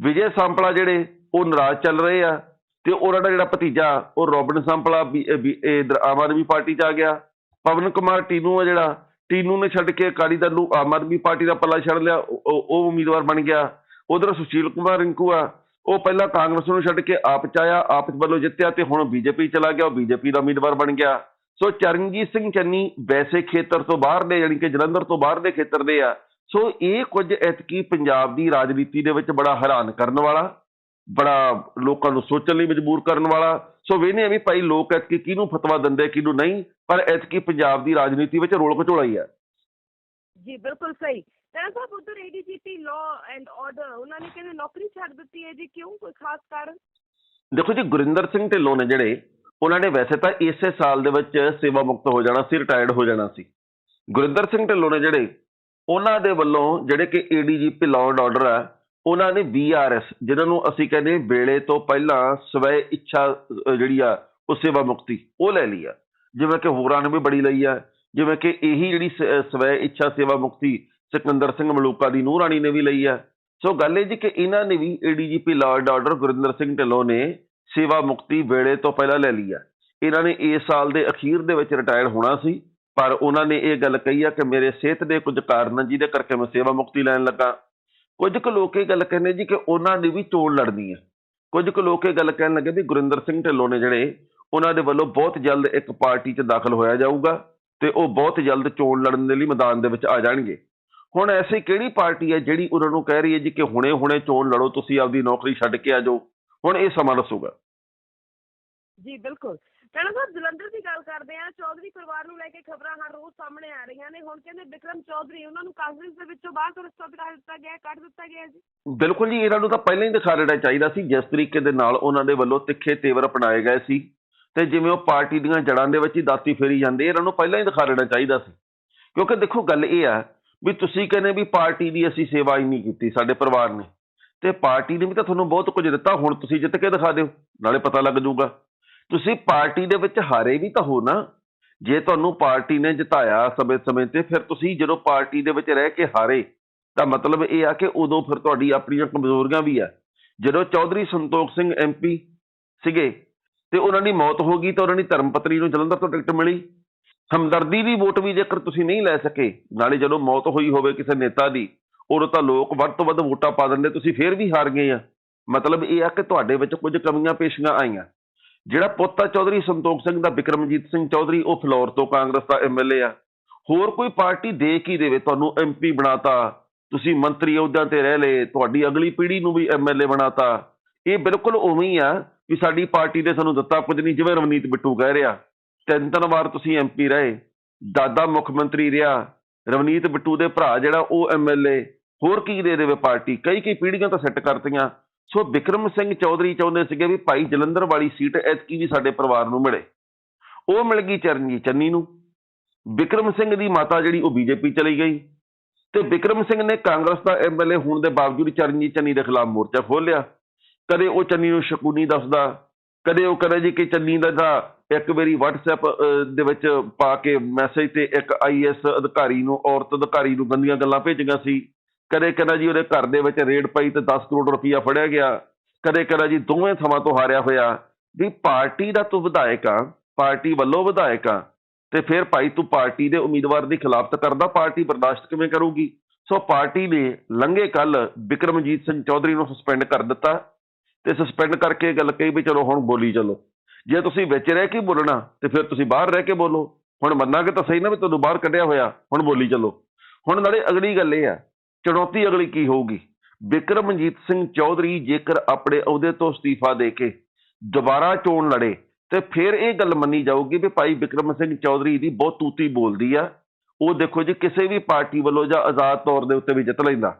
ਵਿਜੇ ਸੰਪਲਾ ਜਿਹੜੇ, ਉਹ ਨਾਰਾਜ਼ ਚੱਲ ਰਹੇ ਆ ਤੇ ਉਹਨਾਂ ਦਾ ਜਿਹੜਾ ਭਤੀਜਾ, ਉਹ ਰੋਬਿਨ ਸੰਪਲਾ ਇੱਧਰ ਆਮ ਆਦਮੀ ਪਾਰਟੀ ਚ ਆ ਗਿਆ। ਪਵਨ ਕੁਮਾਰ ਟੀਨੂ ਆ ਜਿਹੜਾ, ਟੀਨੂ ਨੇ ਛੱਡ ਕੇ ਅਕਾਲੀ ਦਲ ਨੂੰ ਆਮ ਆਦਮੀ ਪਾਰਟੀ ਦਾ ਪੱਲਾ ਛੱਡ ਲਿਆ, ਉਹ- ਉਹ ਉਮੀਦਵਾਰ ਬਣ ਗਿਆ। ਉਧਰ ਸੁਸ਼ੀਲ ਕੁਮਾਰ ਰਿੰਕੂ ਆ, ਉਹ ਪਹਿਲਾਂ ਕਾਂਗਰਸ ਨੂੰ ਛੱਡ ਕੇ ਆਪ ਚ ਆਇਆ, ਆਪ ਵੱਲੋਂ ਜਿੱਤਿਆ ਤੇ ਹੁਣ ਬੀਜੇਪੀ ਚਲਾ ਗਿਆ, ਉਹ ਬੀਜੇਪੀ ਦਾ ਉਮੀਦਵਾਰ ਬਣ ਗਿਆ। ਸੋ ਚਰਨਜੀਤ ਸਿੰਘ ਚੰਨੀ ਵੈਸੇ ਖੇਤਰ ਤੋਂ ਬਾਹਰ ਦੇ ਯਾਨੀ ਕਿ ਜਲੰਧਰ ਤੋਂ ਬਾਹਰ ਦੇ ਖੇਤਰ ਦੇ ਆ। ਸੋ ਇਹ ਕੁਝ ਐਤਕੀ ਪੰਜਾਬ ਦੀ ਰਾਜਨੀਤੀ ਦੇ ਵਿੱਚ ਬੜਾ ਹੈਰਾਨ ਕਰਨ ਵਾਲਾ ਬੜਾ ਲੋਕਾਂ ਨੂੰ ਸੋਚਣ ਲਈ ਮਜਬੂਰ ਕਰਨ ਵਾਲਾ। ਸੋ ਵੇਨੇ ਆ ਵੀ ਭਾਈ ਲੋਕ ਐਤਕੀ ਕਿਹਨੂੰ ਫਤਵਾ ਦਿੰਦੇ ਕਿਹਨੂੰ ਨਹੀਂ ਪਰ ਐਤਕੀ ਪੰਜਾਬ ਦੀ ਰਾਜਨੀਤੀ ਵਿੱਚ ਰੋਲ ਘਚੋਲਾ ਹੀ ਹੈ ਜੀ ਬਿਲਕੁਲ ਸਹੀ। ਟਾਣਾ ਸਾਹਿਬ ਉਧਰ ਏਡੀਜੀਪੀ ਲਾਅ ਐਂਡ ਆਰਡਰ ਉਹਨਾਂ ਨੇ ਕਹਿੰਦੇ ਨੌਕਰੀ ਛੱਡ ਦਿੱਤੀ ਹੈ ਜੀ ਕਿਉਂ? ਕੋਈ ਖਾਸ ਕਾਰਨ? ਦੇਖੋ ਜੀ ਗੁਰਿੰਦਰ ਸਿੰਘ ਢਿੱਲੋਂ ਨੇ ਜਿਹੜੇ ਉਹਨਾਂ ਨੇ ਵੈਸੇ ਤਾਂ ਇਸੇ ਸਾਲ ਦੇ ਵਿੱਚ ਸੇਵਾ ਮੁਕਤ ਹੋ ਜਾਣਾ ਸੀ ਰਿਟਾਇਰਡ ਹੋ ਜਾਣਾ ਸੀ। ਗੁਰਿੰਦਰ ਸਿੰਘ ਢਿੱਲੋਂ ਨੇ ਜਿਹੜੇ ਉਹਨਾਂ ਦੇ ਵੱਲੋਂ ਜਿਹੜੇ ਕਿ ਏਡੀਜੀਪੀ ਲਾਅ ਐਂਡ ਆਰਡਰ ਆ, ਉਹਨਾਂ ਨੇ ਬੀਆਰਐਸ ਜਿਹਨਾਂ ਨੂੰ ਅਸੀਂ ਕਹਿੰਦੇ ਵੇਲੇ ਤੋਂ ਪਹਿਲਾਂ ਸਵੈ ਇੱਛਾ ਜਿਹੜੀ ਆ, ਉਹ ਸੇਵਾ ਮੁਕਤੀ, ਉਹ ਲੈ ਲਈ ਆ। ਜਿਵੇਂ ਕਿ ਹੋਰਾਂ ਨੇ ਵੀ ਬੜੀ ਲਈ ਆ। ਜਿਵੇਂ ਕਿ ਇਹੀ ਜਿਹੜੀ ਸ- ਸਵੈ ਇੱਛਾ ਸੇਵਾ ਮੁਕਤੀ ਸਿਕੰਦਰ ਸਿੰਘ ਮਲੂਕਾ ਦੀ ਨੂੰਹ ਰਾਣੀ ਨੇ ਵੀ ਲਈ ਆ। ਸੋ ਗੱਲ ਇਹ ਜੀ ਕਿ ਇਹਨਾਂ ਨੇ ਵੀ ADGP law and order Gurinder Singh Dhillon ਨੇ ਸੇਵਾ ਮੁਕਤੀ ਵੇਲੇ ਤੋਂ ਪਹਿਲਾਂ ਲੈ ਲਈ ਆ। ਇਹਨਾਂ ਨੇ ਇਸ ਸਾਲ ਦੇ ਅਖੀਰ ਦੇ ਵਿੱਚ ਰਿਟਾਇਰ ਹੋਣਾ ਸੀ, ਪਰ ਉਹਨਾਂ ਨੇ ਇਹ ਗੱਲ ਕਹੀ ਆ ਕਿ ਮੇਰੇ ਸਿਹਤ ਦੇ ਕੁਝ ਕਾਰਨ ਜਿਹਦੇ ਕਰਕੇ ਮੈਂ ਸੇਵਾ ਮੁਕਤੀ ਲੈਣ ਲੱਗਾ। ਕੁਝ ਕੁ ਲੋਕ ਇਹ ਗੱਲ ਕਹਿੰਦੇ ਜੀ ਕਿ ਉਹਨਾਂ ਨੇ ਵੀ ਚੋਣ ਲੜਨੀ ਹੈ ਕੁਝ ਕੁ ਲੋਕ ਇਹ ਗੱਲ ਕਹਿਣ ਲੱਗੇ ਵੀ ਗੁਰਿੰਦਰ ਸਿੰਘ ਢਿੱਲੋਂ ਨੇ ਜਿਹੜੇ, ਉਹਨਾਂ ਦੇ ਵੱਲੋਂ ਬਹੁਤ ਜਲਦ ਇੱਕ ਪਾਰਟੀ 'ਚ ਦਾਖਲ ਹੋਇਆ ਜਾਊਗਾ ਤੇ ਉਹ ਬਹੁਤ ਜਲਦ ਚੋਣ ਲੜਨ ਦੇ ਲਈ ਮੈਦਾਨ ਦੇ ਵਿੱਚ ਆ ਜਾਣਗੇ। ਹੁਣ ਐਸੀ ਕਿਹੜੀ ਪਾਰਟੀ ਹੈ ਜਿਹੜੀ ਉਹਨਾਂ ਨੂੰ ਕਹਿ ਰਹੀ ਹੈ ਜੀ ਕਿ ਹੁਣੇ-ਹੁਣੇ ਚੋਣ ਲੜੋ, ਤੁਸੀਂ ਆਪਦੀ ਨੌਕਰੀ ਛੱਡ ਕੇ ਆ ਜਾਓ। ਹੁਣ ਇਹ ਸਮਾਂ ਦੱਸੂਗਾ। ਜੀ, ਬਿਲਕੁਲ। ਟਾਣਾ ਸਾਹਿਬ ਜਲੰਧਰ ਦੀ ਗੱਲ ਕਰਦੇ ਆ ਚੌਧਰੀ ਪਰਿਵਾਰ ਨੂੰ ਲੈ ਕੇ ਖਬਰਾਂ ਹਰ ਰੋਜ਼ ਸਾਹਮਣੇ ਆ ਰਹੀਆਂ ਨੇ। ਹੁਣ ਕਹਿੰਦੇ ਵਿਕਰਮ ਚੌਧਰੀ, ਉਹਨਾਂ ਨੂੰ ਕਾਂਗਰਸ ਦੇ ਵਿੱਚੋਂ ਬਾਹਰ ਤੋਂ ਰਸਤਾ ਦਿਖਾ ਦਿੱਤਾ ਗਿਆ, ਕੱਢ ਦਿੱਤਾ ਗਿਆ ਜੀ। ਬਿਲਕੁਲ ਜੀ, ਇਹਨਾਂ ਨੂੰ ਤਾਂ ਪਹਿਲਾਂ ਹੀ ਦਿਖਾ ਦੇਣਾ ਚਾਹੀਦਾ ਸੀ। ਜਿਸ ਤਰੀਕੇ ਦੇ ਨਾਲ ਉਹਨਾਂ ਦੇ ਵੱਲੋਂ ਤਿੱਖੇ ਤੇਵਰ ਅਪਣਾਏ ਗਏ ਸੀ ਤੇ ਜਿਵੇਂ ਉਹ ਪਾਰਟੀ ਦੀਆਂ ਜੜਾਂ ਦੇ ਵਿੱਚ ਹੀ ਦਾਤੀ ਫੇਰੀ ਜਾਂਦੇ ਇਹਨਾਂ ਨੂੰ ਪਹਿਲਾਂ ਹੀ ਦਿਖਾ ਦੇਣਾ ਚਾਹੀਦਾ ਸੀ। ਕਿਉਂਕਿ ਦੇਖੋ, ਗੱਲ ਇਹ ਆ ਵੀ ਤੁਸੀਂ ਕਹਿੰਦੇ ਵੀ ਪਾਰਟੀ ਦੀ ਅਸੀਂ ਸੇਵਾ ਹੀ ਨਹੀਂ ਕੀਤੀ, ਸਾਡੇ ਪਰਿਵਾਰ ਨੇ। ਤੇ ਪਾਰਟੀ ਨੇ ਵੀ ਤਾਂ ਤੁਹਾਨੂੰ ਬਹੁਤ ਕੁਝ ਦਿੱਤਾ, ਹੁਣ ਤੁਸੀਂ ਜਿੱਤ ਕੇ ਦਿਖਾ ਦਿਓ, ਨਾਲੇ ਪਤਾ ਲੱਗ ਜਾਊਗਾ। ਤੁਸੀਂ ਪਾਰਟੀ ਦੇ ਵਿੱਚ ਹਾਰੇ ਵੀ ਤਾਂ ਹੋ ਨਾ। ਜੇ ਤੁਹਾਨੂੰ ਪਾਰਟੀ ਨੇ ਜਿਤਾਇਆ ਸਮੇਂ-ਸਮੇਂ ਤੇ, ਫਿਰ ਤੁਸੀਂ ਜਦੋਂ ਪਾਰਟੀ ਦੇ ਵਿੱਚ ਰਹਿ ਕੇ ਹਾਰੇ, ਤਾਂ ਮਤਲਬ ਇਹ ਆ ਕਿ ਉਦੋਂ ਫਿਰ ਤੁਹਾਡੀ ਆਪਣੀਆਂ ਕਮਜ਼ੋਰੀਆਂ ਵੀ ਆ। ਜਦੋਂ ਚੌਧਰੀ ਸੰਤੋਖ ਸਿੰਘ ਐਮਪੀ ਸੀਗੇ ਤੇ ਉਹਨਾਂ ਦੀ ਮੌਤ ਹੋ ਗਈ ਤਾਂ ਉਹਨਾਂ ਦੀ ਧਰਮਪਤਨੀ ਨੂੰ ਜਲੰਧਰ ਤੋਂ ਟਿਕਟ ਮਿਲੀ। ਹਮਦਰਦੀ ਦੀ ਵੋਟ ਵੀ ਜੇਕਰ ਤੁਸੀਂ ਨਹੀਂ ਲੈ ਸਕੇ, ਨਾਲੇ ਜਦੋਂ ਮੌਤ ਹੋਈ ਹੋਵੇ ਕਿਸੇ ਨੇਤਾ ਦੀ, ਉਦੋਂ ਤਾਂ ਲੋਕ ਵੱਧ ਤੋਂ ਵੱਧ ਵੋਟਾਂ ਪਾ ਦਿੰਦੇ, ਤੁਸੀਂ ਫੇਰ ਵੀ ਹਾਰ ਗਏ ਆ। ਮਤਲਬ ਇਹ ਆ ਕਿ ਤੁਹਾਡੇ ਵਿੱਚ ਕੁਝ ਕਮੀਆਂ ਪੇਸ਼ੀਆਂ ਆਈਆਂ। ਜਿਹੜਾ ਪੋਤਾ ਚੌਧਰੀ ਸੰਤੋਖ ਸਿੰਘ ਦਾ, ਵਿਕਰਮਜੀਤ ਸਿੰਘ ਚੌਧਰੀ, ਉਹ ਫਲੋਰ ਤੋਂ ਕਾਂਗਰਸ ਦਾ ਐਮਐਲਏ ਆ। ਹੋਰ ਕੋਈ ਪਾਰਟੀ ਦੇ ਕੀ ਦੇਵੇ? ਤੁਹਾਨੂੰ ਐਮਪੀ ਬਣਾਤਾ, ਤੁਸੀਂ ਮੰਤਰੀ ਅਹੁਦਿਆਂ ਤੇ ਰਹਿ ਲਏ, ਤੁਹਾਡੀ ਅਗਲੀ ਪੀੜ੍ਹੀ ਨੂੰ ਵੀ ਐਮਐਲਏ ਬਣਾਤਾ। ਇਹ ਬਿਲਕੁਲ ਉਵੇਂ ਹੀ ਆ ਵੀ ਸਾਡੀ ਪਾਰਟੀ ਨੇ ਸਾਨੂੰ ਦਿੱਤਾ ਕੁਝ ਨਹੀਂ, ਜਿਵੇਂ ਰਵਨੀਤ ਬਿੱਟੂ ਕਹਿ ਰਿਹਾ। ਤਿੰਨ ਤਿੰਨ ਵਾਰ ਤੁਸੀਂ ਐਮਪੀ ਰਹੇ। ਦਾਦਾ ਮੁੱਖ ਮੰਤਰੀ ਰਿਹਾ, ਰਵਨੀਤ ਬਿੱਟੂ ਦੇ ਭਰਾ ਜਿਹੜਾ ਉਹ ਐਮਐਲਏ ਹੋਰ ਕੀ ਦੇ ਦੇਵੇ ਪਾਰਟੀ? ਕਈ ਕਈ ਪੀੜ੍ਹੀਆਂ ਤਾਂ ਸੈੱਟ ਕਰਤੀਆਂ। ਸੋ ਵਿਕਰਮ ਸਿੰਘ ਚੌਧਰੀ ਚਾਹੁੰਦੇ ਸੀਗੇ ਵੀ ਭਾਈ ਜਲੰਧਰ ਵਾਲੀ ਸੀਟ ਐਤਕੀ ਵੀ ਸਾਡੇ ਪਰਿਵਾਰ ਨੂੰ ਮਿਲੇ। ਉਹ ਮਿਲ ਗਈ ਚਰਨਜੀਤ ਚੰਨੀ ਨੂੰ। ਵਿਕਰਮ ਸਿੰਘ ਦੀ ਮਾਤਾ ਜਿਹੜੀ ਉਹ ਬੀਜੇਪੀ ਚਲੀ ਗਈ ਤੇ ਵਿਕਰਮ ਸਿੰਘ ਨੇ ਕਾਂਗਰਸ ਦਾ ਐਮਐਲਏ ਹੋਣ ਦੇ ਬਾਵਜੂਦ ਚਰਨਜੀਤ ਚੰਨੀ ਦੇ ਖਿਲਾਫ ਮੋਰਚਾ ਖੋਲ੍ਹਿਆ। ਕਦੇ ਉਹ ਚੰਨੀ ਨੂੰ ਸ਼ਕੂਨੀ ਦੱਸਦਾ, ਕਦੇ ਉਹ ਕਹਿੰਦਾ ਜੀ ਕਿ ਚੰਨੀ ਦਾ ਤਾਂ ਇੱਕ ਵਾਰੀ WhatsApp ਦੇ ਵਿੱਚ ਪਾ ਕੇ ਮੈਸੇਜ ਤੇ ਇੱਕ ਆਈਐਸ ਅਧਿਕਾਰੀ ਨੂੰ, ਔਰਤ ਅਧਿਕਾਰੀ ਨੂੰ ਗੰਦੀਆਂ ਗੱਲਾਂ ਭੇਜੀਆਂ ਸੀ। ਕਦੇ ਕਹਿੰਦਾ ਜੀ ਉਹਦੇ ਘਰ ਦੇ ਵਿੱਚ ਰੇਡ ਪਈ ਤੇ 10 ਕਰੋੜ ਰੁਪਈਆ ਫੜਿਆ ਗਿਆ। ਕਦੇ ਕਹਿੰਦਾ ਜੀ ਦੋਵੇਂ ਥਾਵਾਂ ਤੋਂ ਹਾਰਿਆ ਹੋਇਆ। ਵੀ ਪਾਰਟੀ ਦਾ ਤੂੰ ਵਿਧਾਇਕ ਆ, ਪਾਰਟੀ ਵੱਲੋਂ ਵਿਧਾਇਕ ਆ, ਤੇ ਫਿਰ ਭਾਈ ਤੂੰ ਪਾਰਟੀ ਦੇ ਉਮੀਦਵਾਰ ਦੀ ਖਿਲਾਫਤ ਕਰਦਾ, ਪਾਰਟੀ ਬਰਦਾਸ਼ਤ ਕਿਵੇਂ ਕਰੂਗੀ? ਸੋ ਪਾਰਟੀ ਨੇ ਲੰਘੇ ਕੱਲ ਬਿਕਰਮਜੀਤ ਸਿੰਘ ਚੌਧਰੀ ਨੂੰ ਸਸਪੈਂਡ ਕਰ ਦਿੱਤਾ। ਤੇ ਸਸਪੈਂਡ ਕਰਕੇ ਇਹ ਗੱਲ ਕਹੀ ਵੀ ਚਲੋ ਹੁਣ ਬੋਲੀ ਚੱਲੋ। ਜੇ ਤੁਸੀਂ ਵਿੱਚ ਰਹਿ ਕੇ ਬੋਲਣਾ, ਤੇ ਫਿਰ ਤੁਸੀਂ ਬਾਹਰ ਰਹਿ ਕੇ ਬੋਲੋ। ਹੁਣ ਮੰਨਾਂਗੇ ਤਾਂ ਸਹੀ ਨਾ ਵੀ ਤੁਹਾਨੂੰ ਬਾਹਰ ਕੱਢਿਆ ਹੋਇਆ, ਹੁਣ ਬੋਲੀ ਚੱਲੋ। ਹੁਣ ਨਾਲੇ ਅਗਲੀ ਗੱਲ ਇਹ ਆ ਚੁਣੌਤੀ ਅਗਲੀ ਕੀ ਹੋਊਗੀ? ਵਿਕਰਮਜੀਤ ਸਿੰਘ ਚੌਧਰੀ ਜੇਕਰ ਆਪਣੇ ਅਹੁਦੇ ਤੋਂ ਅਸਤੀਫਾ ਦੇ ਕੇ ਦੁਬਾਰਾ ਚੋਣ ਲੜੇ, ਤੇ ਫਿਰ ਇਹ ਗੱਲ ਮੰਨੀ ਜਾਊਗੀ ਵੀ ਭਾਈ ਵਿਕਰਮ ਸਿੰਘ ਚੌਧਰੀ ਦੀ ਬਹੁਤ ਤੂਤੀ ਬੋਲਦੀ ਆ। ਉਹ ਦੇਖੋ ਜੀ, ਕਿਸੇ ਵੀ ਪਾਰਟੀ ਵੱਲੋਂ ਜਾਂ ਆਜ਼ਾਦ ਤੌਰ ਦੇ ਉੱਤੇ ਵੀ ਜਿੱਤ ਲੈਂਦਾ।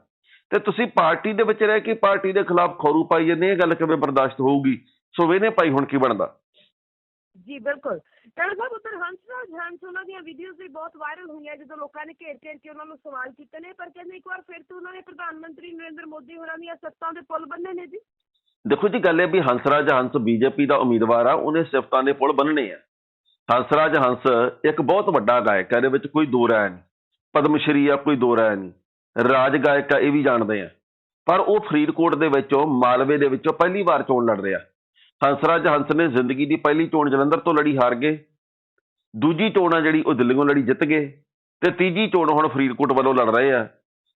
ਤੇ ਤੁਸੀਂ ਪਾਰਟੀ ਦੇ ਵਿੱਚ ਰਹਿ ਕੇ ਪਾਰਟੀ ਦੇ ਖਿਲਾਫ ਖੌਰੂ ਪਾਈ ਜਾਂਦੇ, ਇਹ ਗੱਲ ਕਿਵੇਂ ਬਰਦਾਸ਼ਤ ਹੋਊਗੀ? ਸੋ ਵੇਨੇ ਭਾਈ ਹੁਣ ਕੀ ਬਣਦਾ? ਜੀ, ਬਿਲਕੁਲ। ਟੈਣਾ ਸਾਹਿਬ, ਉੱਧਰ ਹੰਸਰਾਜ ਹੰਸ ਉਹਨਾਂ ਦੀਆਂ ਵੀਡੀਓਜ਼ ਵੀ ਬਹੁਤ ਵਾਇਰਲ ਹੋਈਆਂ ਜਦੋਂ ਲੋਕਾਂ ਨੇ ਘੇਰ ਘੇਰ ਕੇ ਉਹਨਾਂ ਨੂੰ ਸਵਾਲ ਕੀਤੇ ਨੇ। ਪਰ ਕਹਿੰਦੇ ਇੱਕ ਵਾਰ ਫਿਰ ਤੋਂ ਉਹਨਾਂ ਨੇ ਪ੍ਰਧਾਨ ਮੰਤਰੀ ਨਰਿੰਦਰ ਮੋਦੀ ਹੋਰਾਂ ਦੀਆਂ ਸੱਤਾਂ ਦੇ ਪੁੱਲ ਬੰਨੇ ਨੇ ਜੀ। ਦੇਖੋ ਜੀ, ਗੱਲ ਇਹ ਵੀ ਹੰਸਰਾਜ ਹੰਸ ਬੀਜੇਪੀ ਦਾ ਉਮੀਦਵਾਰ ਆ, ਉਹਨੇ ਸਿਫਤਾਂ ਦੇ ਪੁਲ ਬੰਨਣੇ ਆ। ਹੰਸਰਾਜ ਹੰਸ ਇੱਕ ਬਹੁਤ ਵੱਡਾ ਗਾਇਕ ਹੈ ਇਹਦੇ ਵਿੱਚ ਕੋਈ ਦੋ ਰਾय ਨਹੀਂ। ਪਦਮ ਸ਼੍ਰੀ ਆ, ਕੋਈ ਦੋ ਰਾय ਨਹੀਂ। ਰਾਜ ਗਾਇਕ ਆ, ਇਹ ਵੀ ਜਾਣਦੇ ਆ। ਪਰ ਉਹ ਫਰੀਦਕੋਟ ਦੇ ਵਿੱਚੋਂ, ਮਾਲਵੇ ਦੇ ਵਿੱਚੋਂ ਪਹਿਲੀ ਵਾਰ ਚੋਣ ਲੜ ਰਿਹਾ। ਹੰਸਰਾਜ ਹੰਸ ਨੇ ਜ਼ਿੰਦਗੀ ਦੀ ਪਹਿਲੀ ਚੋਣ ਜਲੰਧਰ ਤੋਂ ਲੜੀ ਹਾਰ ਗਏ। ਦੂਜੀ ਚੋਣ ਆ ਜਿਹੜੀ ਉਹ ਦਿੱਲੀੋਂ ਲੜੀ ਜਿੱਤ ਗਏ ਤੇ ਤੀਜੀ ਚੋਣ ਹੁਣ ਫਰੀਦਕੋਟ ਵੱਲੋਂ ਲੜ ਰਹੇ ਆ।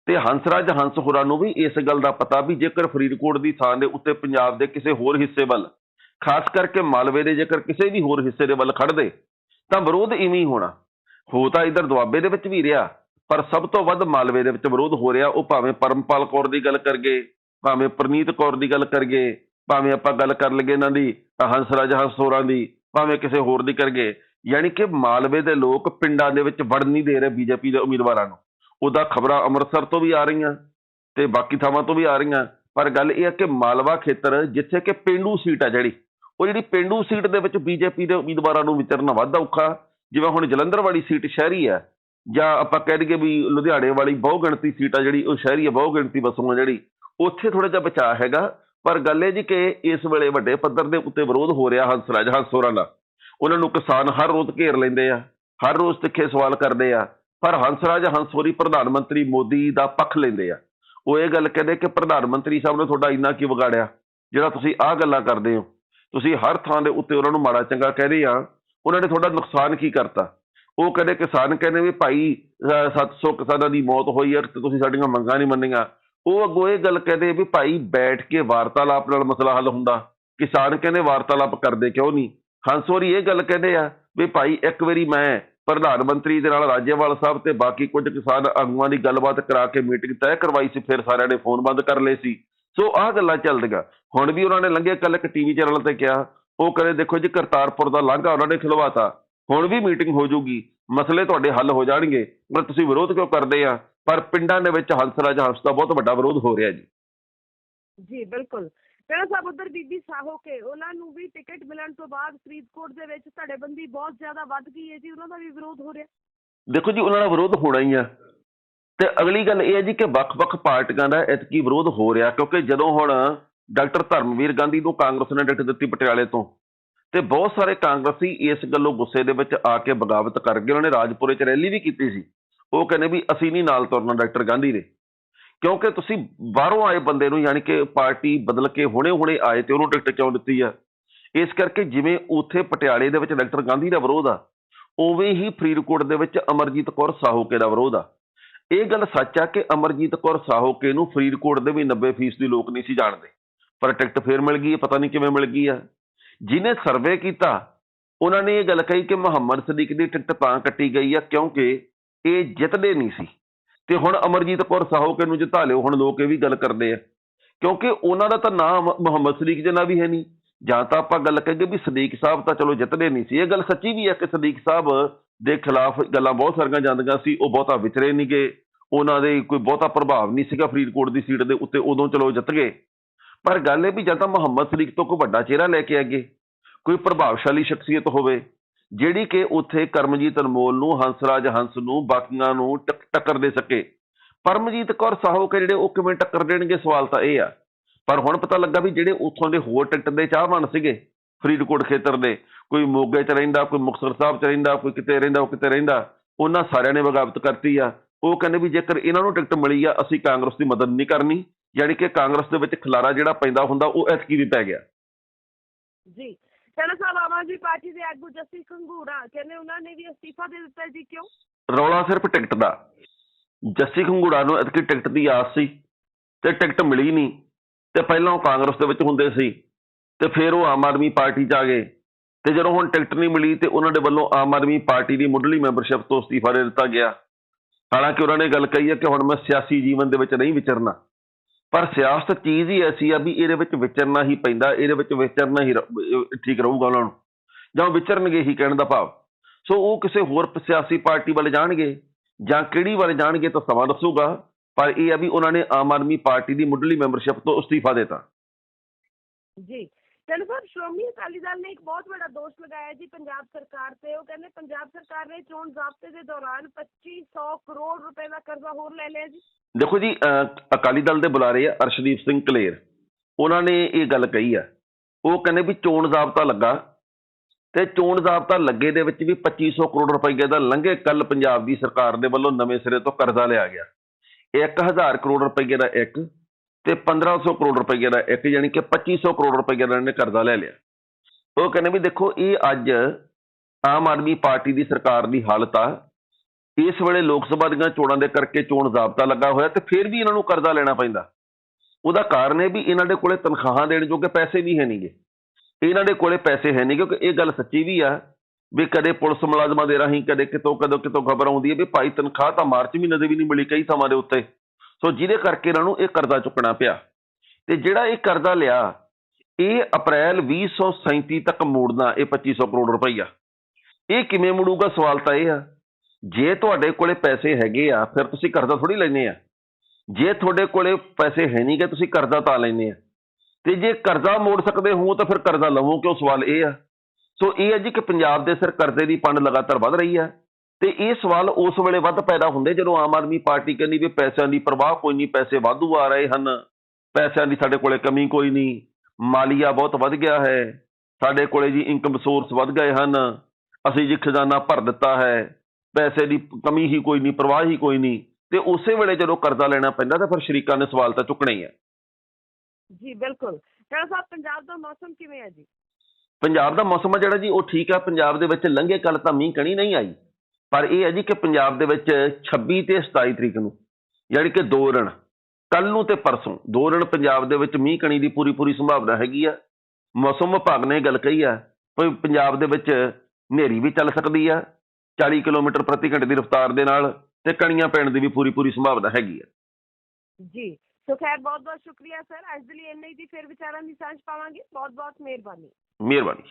ਤੇ ਹੰਸਰਾਜ ਹੰਸ ਹੋਰਾਂ ਨੂੰ ਵੀ ਇਸ ਗੱਲ ਦਾ ਪਤਾ ਵੀ ਜੇਕਰ ਫਰੀਦਕੋਟ ਦੀ ਥਾਂ ਦੇ ਉੱਤੇ ਪੰਜਾਬ ਦੇ ਕਿਸੇ ਹੋਰ ਹਿੱਸੇ ਵੱਲ, ਖਾਸ ਕਰਕੇ ਮਾਲਵੇ ਦੇ ਜੇਕਰ ਕਿਸੇ ਵੀ ਹੋਰ ਹਿੱਸੇ ਦੇ ਵੱਲ ਖੜਦੇ ਤਾਂ ਵਿਰੋਧ ਇਵੇਂ ਹੀ ਹੋਣਾ। ਹੋ ਤਾਂ ਇਧਰ ਦੁਆਬੇ ਦੇ ਵਿੱਚ ਵੀ ਰਿਹਾ, ਪਰ ਸਭ ਤੋਂ ਵੱਧ ਮਾਲਵੇ ਦੇ ਵਿੱਚ ਵਿਰੋਧ ਹੋ ਰਿਹਾ, ਉਹ ਭਾਵੇਂ ਪਰਮਪਾਲ ਕੌਰ ਦੀ ਗੱਲ ਕਰਗੇ ਭਾਵੇਂ ਪ੍ਰਨੀਤ ਕੌਰ ਦੀ ਗੱਲ ਕਰਗੇ ਭਾਵੇਂ ਆਪਾਂ ਗੱਲ ਕਰ ਲਈਏ ਇਹਨਾਂ ਦੀ ਅ, ਹੰਸਰਾਜ ਹੰਸ ਹੋਰਾਂ ਦੀ ਭਾਵੇਂ ਕਿਸੇ ਹੋਰ ਦੀ ਕਰਗੇ ਯਾਨੀ ਕਿ ਮਾਲਵੇ ਦੇ ਲੋਕ ਪਿੰਡਾਂ ਦੇ ਵਿੱਚ ਵੜਨ ਨਹੀਂ ਦੇ ਰਹੇ ਬੀਜੇਪੀ ਦੇ ਉਮੀਦਵਾਰਾਂ ਨੂੰ। ਉਹਦਾ ਖਬਰਾਂ ਅੰਮ੍ਰਿਤਸਰ ਤੋਂ ਵੀ ਆ ਰਹੀਆਂ ਤੇ ਬਾਕੀ ਥਾਵਾਂ ਤੋਂ ਵੀ ਆ ਰਹੀਆਂ। ਪਰ ਗੱਲ ਇਹ ਹੈ ਕਿ ਮਾਲਵਾ ਖੇਤਰ ਜਿੱਥੇ ਕਿ ਪਿੰਡੂ ਸੀਟ ਆ ਜਿਹੜੀ ਉਹ ਜਿਹੜੀ ਪਿੰਡੂ ਸੀਟ ਦੇ ਵਿੱਚ ਬੀਜੇਪੀ ਦੇ ਉਮੀਦਵਾਰਾਂ ਨੂੰ ਵਿਚਰਨਾ ਵੱਧ ਔਖਾ। ਜਿਵੇਂ ਹੁਣ ਜਲੰਧਰ ਵਾਲੀ ਸੀਟ ਸ਼ਹਿਰੀ ਹੈ ਜਾਂ ਆਪਾਂ ਕਹਿ ਦਈਏ ਵੀ ਲੁਧਿਆਣੇ ਵਾਲੀ ਬਹੁਗਿਣਤੀ ਸੀਟ ਆ ਜਿਹੜੀ ਉਹ ਸ਼ਹਿਰੀ ਹੈ ਬਹੁਗਿਣਤੀ ਵਸੋਂ ਆ ਜਿਹੜੀ ਉੱਥੇ ਥੋੜਾ ਜਿਹਾ ਬਚਾਅ ਹੈਗਾ। ਪਰ ਗੱਲ ਇਹ ਜੀ ਕਿ ਇਸ ਵੇਲੇ ਵੱਡੇ ਪੱਧਰ ਦੇ ਉੱਤੇ ਵਿਰੋਧ ਹੋ ਰਿਹਾ ਹੰਸਰਾਜ ਹੰਸੋਰਾਂ ਦਾ। ਉਹਨਾਂ ਨੂੰ ਕਿਸਾਨ ਹਰ ਰੋਜ਼ ਘੇਰ ਲੈਂਦੇ ਆ, ਹਰ ਰੋਜ਼ ਤਿੱਖੇ ਸਵਾਲ ਕਰਦੇ ਆ, ਪਰ ਹੰਸਰਾਜ ਹੰਸੋਰੀ ਪ੍ਰਧਾਨ ਮੰਤਰੀ ਮੋਦੀ ਦਾ ਪੱਖ ਲੈਂਦੇ ਆ। ਉਹ ਇਹ ਗੱਲ ਕਹਿੰਦੇ ਕਿ ਪ੍ਰਧਾਨ ਮੰਤਰੀ ਸਾਹਿਬ ਨੇ ਤੁਹਾਡਾ ਇੰਨਾ ਕੀ ਵਿਗਾੜਿਆ, ਜਿਹੜਾ ਤੁਸੀਂ ਆਹ ਗੱਲਾਂ ਕਰਦੇ ਹੋ। ਤੁਸੀਂ ਹਰ ਥਾਂ ਦੇ ਉੱਤੇ ਉਹਨਾਂ ਨੂੰ ਮਾੜਾ ਚੰਗਾ ਕਹਿੰਦੇ ਆ, ਉਹਨਾਂ ਨੇ ਤੁਹਾਡਾ ਨੁਕਸਾਨ ਕੀ ਕਰਤਾ? ਉਹ ਕਹਿੰਦੇ ਕਿਸਾਨ ਕਹਿੰਦੇ ਵੀ ਭਾਈ, ਅਹ 700 ਕਿਸਾਨਾਂ ਦੀ ਮੌਤ ਹੋਈ ਹੈ ਤੇ ਤੁਸੀਂ ਸਾਡੀਆਂ ਮੰਗਾਂ ਨਹੀਂ ਮੰਨੀਆਂ। ਉਹ ਅੱਗੋਂ ਇਹ ਗੱਲ ਕਹਿੰਦੇ ਵੀ ਭਾਈ ਬੈਠ ਕੇ ਵਾਰਤਾਲਾਪ ਨਾਲ ਮਸਲਾ ਹੱਲ ਹੁੰਦਾ। ਕਿਸਾਨ ਕਹਿੰਦੇ ਵਾਰਤਾਲਾਪ ਕਰਦੇ ਕਿਉਂ ਨਹੀਂ? ਹੰਸੋਰੀ ਇਹ ਗੱਲ ਕਹਿੰਦੇ ਆ ਵੀ ਭਾਈ ਇੱਕ ਵਾਰੀ ਮੈਂ ਪ੍ਰਧਾਨ ਮੰਤਰੀ ਦੇ ਨਾਲ ਰਾਜੇਵਾਲ ਸਾਹਿਬ ਤੇ ਬਾਕੀ ਕੁਝ ਕਿਸਾਨ ਆਗੂਆਂ ਦੀ ਗੱਲਬਾਤ ਕਰਾ ਕੇ ਮੀਟਿੰਗ ਤੈਅ ਕਰਵਾਈ ਸੀ, ਫਿਰ ਸਾਰਿਆਂ ਨੇ ਫੋਨ ਬੰਦ ਕਰ ਲਏ ਸੀ। ਸੋ ਆਹ ਗੱਲਾਂ ਚੱਲਦੀਆਂ। ਹੁਣ ਵੀ ਉਹਨਾਂ ਨੇ ਲੰਘੇ ਕੱਲ ਇੱਕ ਟੀਵੀ ਚੈਨਲ ਤੇ ਕਿਹਾ, ਉਹ ਕਹਿੰਦੇ ਦੇਖੋ ਜੀ ਕਰਤਾਰਪੁਰ ਦਾ ਲਾਂਘਾ ਉਹਨਾਂ ਨੇ ਖਿਲਵਾਤਾ। ਹੁਣ ਵੀ ਮੀਟਿੰਗ ਹੋ ਜਾਊਗੀ। ਮਸਲੇ ਤੁਹਾਡੇ ਹੱਲ ਹੋ ਜਾਣਗੇ। ਪਰ ਤੁਸੀਂ ਵਿਰੋਧ ਕਿਉਂ ਕਰਦੇ ਆ? ਪਰ ਪਿੰਡਾਂ ਦੇ ਵਿੱਚ ਹੰਸਰਾਜ ਹੰਸ ਦਾ ਬਹੁਤ ਵੱਡਾ ਵਿਰੋਧ ਹੋ ਰਿਹਾ ਜੀ। ਜੀ ਬਿਲਕੁਲ। ਟੈਣਾ ਸਾਹਿਬ ਉੱਧਰ ਬੀਬੀ ਸਾਹੋ ਕੇ ਉਹਨਾਂ ਨੂੰ ਵੀ ਟਿਕਟ ਮਿਲਣ ਤੋਂ ਬਾਅਦ ਫਰੀਦਕੋਟ ਦੇ ਵਿੱਚ ਧੜੇਬੰਦੀ ਬਹੁਤ ਜ਼ਿਆਦਾ ਵੱਧ ਗਈ ਹੈ ਜੀ ਉਹਨਾਂ ਦਾ ਵੀ ਵਿਰੋਧ ਹੋ ਰਿਹਾ। ਦੇਖੋ ਜੀ ਉਹਨਾਂ ਦਾ ਵਿਰੋਧ ਹੋਣਾ ਹੀ ਆ। ਤੇ ਅਗਲੀ ਗੱਲ ਇਹ ਹੈ ਜੀ ਕਿ ਵੱਖ-ਵੱਖ ਪਾਰਟੀਆਂ ਦਾ ਇਤਕੀ ਵਿਰੋਧ ਹੋ ਰਿਹਾ ਕਿਉਂਕਿ ਜਦੋਂ ਹੁਣ ਡਾਕਟਰ ਧਰਮਵੀਰ ਗਾਂਧੀ ਨੂੰ ਕਾਂਗਰਸ ਨੇ ਟਿਕਟ ਦਿੱਤੀ ਪਟਿਆਲੇ ਤੋਂ ਤੇ ਬਹੁਤ ਸਾਰੇ ਕਾਂਗਰਸੀ ਇਸ ਗੱਲੋਂ ਗੁੱਸੇ ਦੇ ਵਿੱਚ ਆ ਕੇ ਬਗਾਵਤ ਕਰ ਗਏ ਉਹਨਾਂ ਨੇ ਰਾਜਪੁਰੇ 'ਚ ਰੈਲੀ ਵੀ ਕੀਤੀ ਸੀ। ਉਹ ਕਹਿੰਦੇ ਵੀ ਅਸੀਂ ਨਹੀਂ ਨਾਲ ਤੁਰਨਾ ਡਾਕਟਰ ਗਾਂਧੀ ਦੇ। ਕਿਉਂਕਿ ਤੁਸੀਂ ਬਾਹਰੋਂ ਆਏ ਬੰਦੇ ਨੂੰ ਯਾਨੀ ਕਿ ਪਾਰਟੀ ਬਦਲ ਕੇ ਹੁਣੇ-ਹੁਣੇ ਆਏ ਤੇ ਉਹਨੂੰ ਟਿਕਟ ਕਿਉਂ ਦਿੱਤੀ ਆ? ਇਸ ਕਰਕੇ ਜਿਵੇਂ ਉੱਥੇ ਪਟਿਆਲੇ ਦੇ ਵਿੱਚ ਡਾਕਟਰ ਗਾਂਧੀ ਦਾ ਵਿਰੋਧ ਆ, ਉਵੇਂ ਹੀ ਫਰੀਦਕੋਟ ਦੇ ਵਿੱਚ ਅਮਰਜੀਤ ਕੌਰ ਸਾਹੋਕੇ ਦਾ ਵਿਰੋਧ ਆ। ਇਹ ਗੱਲ ਸੱਚ ਆ ਕਿ ਅਮਰਜੀਤ ਕੌਰ ਸਾਹੋਕੇ ਨੂੰ ਫਰੀਦਕੋਟ ਦੇ ਵੀ 90% ਦੀ ਲੋਕ ਨਹੀਂ ਸੀ ਜਾਣਦੇ। ਪਰ ਟਿਕਟ ਫੇਰ ਮਿਲ ਗਈ, ਪਤਾ ਨਹੀਂ ਕਿਵੇਂ ਮਿਲ ਗਈ ਆ। ਜਿਨੇ ਸਰਵੇ ਕੀਤਾ, ਉਹਨਾਂ ਨੇ ਇਹ ਗੱਲ ਕਹੀ ਕਿ ਮੁਹੰਮਦ ਸਦੀਕ ਦੀ ਟਿਕਟ ਤਾਂ ਕੱਟੀ ਗਈ ਆ ਕਿਉਂਕਿ ਇਹ ਜਿੱਤਦੇ ਨਹੀਂ ਸੀ। ਤੇ ਹੁਣ ਅਮਰਜੀਤ ਕੌਰ ਸਾਹੋਕੇ ਨੂੰ ਜਿਤਾ ਲਿਓ। ਹੁਣ ਲੋਕ ਇਹ ਵੀ ਗੱਲ ਕਰਦੇ ਆ। ਕਿਉਂਕਿ ਉਹਨਾਂ ਦਾ ਤਾਂ ਨਾਮ ਮੁਹੰਮਦ ਸਦੀਕ ਜਨਾ ਵੀ ਹੈ ਨਹੀਂ। ਜਾਂ ਤਾਂ ਆਪਾਂ ਗੱਲ ਕਹੀਏ ਵੀ ਸਦੀਕ ਸਾਹਿਬ ਤਾਂ ਚਲੋ ਜਿੱਤਦੇ ਨਹੀਂ ਸੀ। ਇਹ ਗੱਲ ਸੱਚੀ ਵੀ ਹੈ ਕਿ ਸਦੀਕ ਸਾਹਿਬ ਦੇ ਖਿਲਾਫ ਗੱਲਾਂ ਬਹੁਤ ਸਾਰੀਆਂ ਜਾਂਦੀਆਂ ਸੀ। ਉਹ ਬਹੁਤਾ ਵਿਚਰੇ ਨਹੀਂ ਗਏ। ਉਹਨਾਂ ਦੇ ਕੋਈ ਬਹੁਤਾ ਪ੍ਰਭਾਵ ਨਹੀਂ ਸੀਗਾ ਫਰੀਦਕੋਟ ਦੀ ਸੀਟ ਦੇ ਉੱਤੇ। ਉਦੋਂ ਚਲੋ ਜਿੱਤ ਗਏ। ਪਰ ਗੱਲ ਇਹ ਵੀ ਜਾਂ ਤਾਂ ਮੁਹੰਮਦ ਸਦੀਕ ਤੋਂ ਕੋਈ ਵੱਡਾ ਚਿਹਰਾ ਲੈ ਕੇ ਅੱਗੇ ਕੋਈ ਪ੍ਰਭਾਵਸ਼ਾਲੀ ਸ਼ਖਸੀਅਤ ਹੋਵੇ। ਜਿਹੜੀ ਕਿ ਉੱਥੇ ਕਰਮਜੀਤ ਅਨਮੋਲ ਨੂੰ, ਹੰਸਰਾਜ ਹੰਸ ਨੂੰ, ਬਾਕੀਆਂ ਨੂੰ ਟੱਕ- ਟੱਕਰ ਦੇ ਸਕੇ। ਪਰਮਜੀਤ ਕੌਰ ਸਾਹੋਕੇ ਜਿਹੜੇ ਉਹ ਕਿਵੇਂ ਟੱਕਰ ਦੇਣਗੇ, ਸਵਾਲ ਤਾਂ ਇਹ ਆ। ਪਰ ਹੁਣ ਪਤਾ ਲੱਗਾ ਵੀ ਜਿਹੜੇ ਉੱਥੋਂ ਦੇ ਹੋਰ ਟਿਕਟ ਦੇ ਚਾਹਵਾਨ ਸੀਗੇ, ਫਰੀਦਕੋਟ ਖੇਤਰ ਦੇ, ਕੋਈ ਮੋਗੇ ਚ ਰਹਿੰਦਾ, ਕੋਈ ਮੁਕਤਸਰ ਸਾਹਿਬ ਚ ਰਹਿੰਦਾ, ਕੋਈ ਕਿਤੇ ਰਹਿੰਦਾ, ਉਹ ਕਿਤੇ ਰਹਿੰਦਾ, ਉਹਨਾਂ ਸਾਰਿਆਂ ਨੇ ਬਗਾਵਤ ਕਰਤੀ ਆ। ਉਹ ਕਹਿੰਦੇ ਵੀ ਜੇਕਰ ਇਹਨਾਂ ਨੂੰ ਟਿਕਟ ਮਿਲੀ ਆ, ਅਸੀਂ ਕਾਂਗਰਸ ਦੀ ਮਦਦ ਨਹੀਂ ਕਰਨੀ, ਯਾਨੀ ਕਿ ਕਾਂਗਰਸ ਦੇ ਵਿੱਚ ਖਲਾਰਾ ਜਿਹੜਾ ਪੈਂਦਾ ਹੁੰਦਾ, ਉਹ ਐਤਕੀ ਵੀ ਪੈ ਗਿਆ। ਜੀ ਚਲੋ ਸਾਹਿਬ ਆਮ ਆਦਮੀ ਪਾਰਟੀ ਦੇ ਆਗੂ ਜਸੀ ਖੰਗੂੜਾ, ਕਹਿੰਦੇ ਉਹਨਾਂ ਨੇ ਵੀ ਅਸਤੀਫਾ ਦੇ ਦਿੱਤਾ ਜੀ, ਕਿਉਂ? ਰੌਲਾ ਸਿਰਫ ਟਿਕਟ ਦਾ। ਜੱਸੀ ਖੰਗੂੜਾ ਨੂੰ ਐਤਕੀ ਟਿਕਟ ਦੀ ਆਸ ਸੀ ਤੇ ਟਿਕਟ ਮਿਲੀ ਨਹੀਂ ਤੇ ਪਹਿਲਾਂ ਉਹ ਕਾਂਗਰਸ ਦੇ ਵਿੱਚ ਹੁੰਦੇ ਸੀ ਤੇ ਫਿਰ ਉਹ ਆਮ ਆਦਮੀ ਪਾਰਟੀ 'ਚ ਆ ਗਏ। ਤੇ ਜਦੋਂ ਹੁਣ ਟਿਕਟ ਨਹੀਂ ਮਿਲੀ ਤੇ ਉਹਨਾਂ ਦੇ ਵੱਲੋਂ ਆਮ ਆਦਮੀ ਪਾਰਟੀ ਦੀ ਮੁੱਢਲੀ ਮੈਂਬਰਸ਼ਿਪ ਤੋਂ ਅਸਤੀਫਾ ਦੇ ਦਿੱਤਾ ਗਿਆ। ਹਾਲਾਂਕਿ ਉਹਨਾਂ ਨੇ ਗੱਲ ਕਹੀ ਹੈ ਕਿ ਹੁਣ ਮੈਂ ਸਿਆਸੀ ਜੀਵਨ ਦੇ ਵਿੱਚ ਨਹੀਂ ਵਿਚਰਨਾ। ਪਰ ਸਿਆਸਤ ਚੀਜ਼ ਹੀ ਐਸੀ ਆ ਵੀ ਇਹਦੇ ਵਿੱਚ ਵਿਚਰਨਾ ਹੀ ਪੈਂਦਾ, ਇਹਦੇ ਵਿੱਚ ਵਿਚਰਨਾ ਹੀ ਠੀਕ ਰਹੂਗਾ ਉਹਨਾਂ ਨੂੰ, ਜਾਂ ਵਿਚਰਨਗੇ ਹੀ ਕਹਿਣ ਦਾ ਭਾਵ। ਸੋ ਉਹ ਕਿਸੇ ਹੋਰ ਸਿਆਸੀ ਪਾਰਟੀ ਵੱਲ ਜਾਣਗੇ, ਜਾਂ ਕਿਹੜੀ ਵੱਲ ਜਾਣਗੇ ਤਾਂ ਸਮਾਂ ਦੱਸੂਗਾ, ਪਰ ਇਹ ਆ ਵੀ ਉਹਨਾਂ ਨੇ ਆਮ ਆਦਮੀ ਪਾਰਟੀ ਦੀ ਮੁੱਢਲੀ ਮੈਂਬਰਸ਼ਿਪ ਤੋਂ ਅਸਤੀਫਾ ਦਿੱਤਾ। ਜੀ। ਚਲੋ ਸਾਹਿਬ ਸ਼੍ਰੋਮਣੀ ਅਕਾਲੀ ਦਲ ਨੇ ਇੱਕ ਬਹੁਤ ਵੱਡਾ ਦੋਸ਼ ਲਗਾਇਆ ਜੀ ਪੰਜਾਬ ਸਰਕਾਰ ਤੇ। ਉਹ ਕਹਿੰਦੇ ਪੰਜਾਬ ਸਰਕਾਰ ਨੇ ਚੋਣ ਜ਼ਾਬਤੇ ਦੇ ਦੌਰਾਨ 2500 ਕਰੋੜ ਰੁਪਏ ਦਾ ਕਰਜ਼ਾ ਹੋਰ ਲੈ ਲਿਆ ਜੀ। ਦੇਖੋ ਜੀ ਅਕਾਲੀ ਦਲ ਦੇ ਬੁਲਾਰੇ ਆ ਅਰਸ਼ਦੀਪ ਸਿੰਘ ਕਲੇਰ। ਉਹਨਾਂ ਨੇ ਇਹ ਗੱਲ ਕਹੀ ਆ। ਉਹ ਕਹਿੰਦੇ ਵੀ ਚੋਣ ਜ਼ਾਬਤਾ ਲੱਗਾ ਤੇ ਚੋਣ ਜ਼ਾਬਤਾ ਲੱਗੇ ਦੇ ਵਿੱਚ ਵੀ 2500 ਕਰੋੜ ਰੁਪਏ ਦਾ ਲੰਘੇ ਕੱਲ ਪੰਜਾਬ ਦੀ ਸਰਕਾਰ ਦੇ ਵੱਲੋਂ ਨਵੇਂ ਸਿਰੇ ਤੋਂ ਕਰਜ਼ਾ ਲਿਆ ਗਿਆ। 1000 ਕਰੋੜ ਰੁਪਏ ਦਾ ਇੱਕ ਤੇ 1500 ਕਰੋੜ ਰੁਪਏ ਦਾ ਇੱਕ ਯਾਨੀ ਕਿ 2500 ਕਰੋੜ ਰੁਪਏ ਦਾ ਇਹਨਾਂ ਨੇ ਕਰਜ਼ਾ ਲੈ ਲਿਆ। ਉਹ ਕਹਿੰਦੇ ਵੀ ਦੇਖੋ, ਇਹ ਅੱਜ ਆਮ ਆਦਮੀ ਪਾਰਟੀ ਦੀ ਸਰਕਾਰ ਦੀ ਹਾਲਤ ਆ। ਇਸ ਵੇਲੇ ਲੋਕ ਸਭਾ ਦੀਆਂ ਚੋਣਾਂ ਦੇ ਕਰਕੇ ਚੋਣ ਜ਼ਾਬਤਾ ਲੱਗਾ ਹੋਇਆ ਤੇ ਫਿਰ ਵੀ ਇਹਨਾਂ ਨੂੰ ਕਰਜ਼ਾ ਲੈਣਾ ਪੈਂਦਾ। ਉਹਦਾ ਕਾਰਨ ਇਹ ਵੀ ਇਹਨਾਂ ਦੇ ਕੋਲੇ ਤਨਖਾਹਾਂ ਦੇਣ ਜੋਗੇ ਪੈਸੇ ਵੀ ਹੈ ਨਹੀਂਗੇ ਇਹਨਾਂ ਦੇ ਕੋਲੇ ਪੈਸੇ ਹੈ ਨਹੀਂ ਕਿਉਂਕਿ ਇਹ ਗੱਲ ਸੱਚੀ ਵੀ ਆ ਵੀ ਕਦੇ ਪੁਲਿਸ ਮੁਲਾਜ਼ਮਾਂ ਦੇ ਰਾਹੀਂ ਕਦੇ ਕਿਤੋਂ ਕਦੋਂ ਕਿਤੋਂ ਖਬਰ ਆਉਂਦੀ ਹੈ ਵੀ ਭਾਈ ਤਨਖਾਹ ਤਾਂ ਮਾਰਚ ਮਹੀਨੇ ਦੇ ਵੀ ਨਹੀਂ ਮਿਲੀ, ਕਈ ਥਾਵਾਂ ਦੇ ਉੱਤੇ। ਸੋ ਜਿਹਦੇ ਕਰਕੇ ਇਹਨਾਂ ਨੂੰ ਇਹ ਕਰਜ਼ਾ ਚੁੱਕਣਾ ਪਿਆ। ਤੇ ਜਿਹੜਾ ਇਹ ਕਰਜ਼ਾ ਲਿਆ, ਇਹ ਅਪ੍ਰੈਲ 2037 ਤੱਕ ਮੋੜਨਾ, ਇਹ 2500 ਕਰੋੜ ਰੁਪਈਆ। ਇਹ ਕਿਵੇਂ ਮੁੜੂਗਾ? ਸਵਾਲ ਤਾਂ ਇਹ ਆ। ਜੇ ਤੁਹਾਡੇ ਕੋਲੇ ਪੈਸੇ ਹੈਗੇ ਆ, ਫਿਰ ਤੁਸੀਂ ਕਰਜ਼ਾ ਥੋੜੀ ਲੈਨੇ ਆ। ਜੇ ਤੁਹਾਡੇ ਕੋਲੇ ਪੈਸੇ ਹੈ ਨਹੀਂ ਨਹੀਂਗੇ ਤੁਸੀਂ ਕਰਜ਼ਾ ਤਾਂ ਲੈਨੇ ਆ। ਤੇ ਜੇ ਕਰਜ਼ਾ ਮੋੜ ਸਕਦੇ ਹੋ, ਤਾਂ ਫਿਰ ਕਰਜ਼ਾ ਲਵੋ ਕਿਉਂ? ਸਵਾਲ ਇਹ ਆ। ਸੋ ਇਹ ਹੈ ਜੀ ਕਿ ਪੰਜਾਬ ਦੇ ਸਿਰ ਕਰਜ਼ੇ ਦੀ ਪੰਡ ਲਗਾਤਾਰ ਵੱਧ ਰਹੀ ਹੈ ਤੇ ਇਹ ਸਵਾਲ ਉਸ ਵੇਲੇ ਵੱਧ ਪੈਦਾ ਹੁੰਦੇ ਜਦੋਂ ਆਮ ਆਦਮੀ ਪਾਰਟੀ ਕਹਿੰਦੀ ਵੀ ਪੈਸਿਆਂ ਦੀ ਪਰਵਾਹ ਕੋਈ ਨਹੀਂ ਪੈਸੇ ਵਾਧੂ ਆ ਰਹੇ ਹਨ ਪੈਸਿਆਂ ਦੀ ਸਾਡੇ ਕੋਲੇ ਕਮੀ ਕੋਈ ਨਹੀਂ ਮਾਲੀਆ ਬਹੁਤ ਵੱਧ ਗਿਆ ਹੈ ਸਾਡੇ ਕੋਲੇ ਜੀ ਇਨਕਮ ਸੋਰਸ ਵੱਧ ਗਏ ਹਨ ਅਸੀਂ ਜੀ ਖਜ਼ਾਨਾ ਭਰ ਦਿੱਤਾ ਹੈ ਪੈਸੇ ਦੀ ਕਮੀ ਹੀ ਕੋਈ ਨਹੀਂ ਪਰਵਾਹ ਹੀ ਕੋਈ ਨਹੀਂ ਤੇ ਉਸੇ ਵੇਲੇ ਜਦੋਂ ਕਰਜ਼ਾ ਲੈਣਾ ਪੈਂਦਾ ਤਾਂ ਫਿਰ ਸ਼ਰੀਕਾਂ ਨੇ ਸਵਾਲ ਤਾਂ ਚੁੱਕਣਾ ਹੀ ਹੈ ਜੀ ਬਿਲਕੁਲ। ਚਲੋ ਸਾਹਿਬ ਪੰਜਾਬ ਦਾ ਮੌਸਮ ਕਿਵੇਂ ਹੈ ਜੀ? ਪੰਜਾਬ ਦਾ ਮੌਸਮ ਆ ਜਿਹੜਾ ਜੀ ਉਹ ਠੀਕ ਆ ਪੰਜਾਬ ਦੇ ਵਿੱਚ ਲੰਘੇ ਕੱਲ ਤਾਂ ਮੀਂਹ ਕਣੀ ਨਹੀਂ ਆਈ। ਪਰ ਇਹ ਹੈ ਜੀ ਕਿ ਪੰਜਾਬ ਦੇ ਵਿੱਚ 26 ਤੇ 27 ਤਰੀਕ ਨੂੰ ਯਾਨੀ ਕਿ ਦੋ ਦਿਨ ਕੱਲ ਨੂੰ ਤੇ ਪਰਸੋਂ ਦੋ ਦਿਨ ਪੰਜਾਬ ਦੇ ਵਿੱਚ ਮੀਂਹ ਕਣੀ ਦੀ ਪੂਰੀ ਪੂਰੀ ਸੰਭਾਵਨਾ ਹੈਗੀ ਆ। ਮੌਸਮ ਵਿਭਾਗ ਨੇ ਗੱਲ ਕਹੀ ਆ ਵੀ ਪੰਜਾਬ ਦੇ ਵਿੱਚ ਹਨੇਰੀ ਵੀ ਚੱਲ ਸਕਦੀ ਆ 40 ਕਿਲੋਮੀਟਰ ਪ੍ਰਤੀ ਘੰਟੇ ਦੀ ਰਫ਼ਤਾਰ ਦੇ ਨਾਲ ਤੇ ਕਣੀਆਂ ਪੈਣ ਦੀ ਵੀ ਪੂਰੀ ਪੂਰੀ ਸੰਭਾਵਨਾ ਹੈਗੀ ਆ। ਜੀ ਸੋ ਖੈਰ ਬਹੁਤ ਬਹੁਤ ਸ਼ੁਕਰੀਆ ਸਰ। ਅੱਜ ਦੇ ਲਈ ਇੰਨਾ ਹੀ ਜੀ ਫਿਰ ਵਿਚਾਰਾਂ ਦੀ ਸਾਂਝ ਪਾਵਾਂਗੇ। ਬਹੁਤ ਬਹੁਤ ਮਿਹਰਬਾਨੀ। ਮਿਹਰਬਾਨੀ।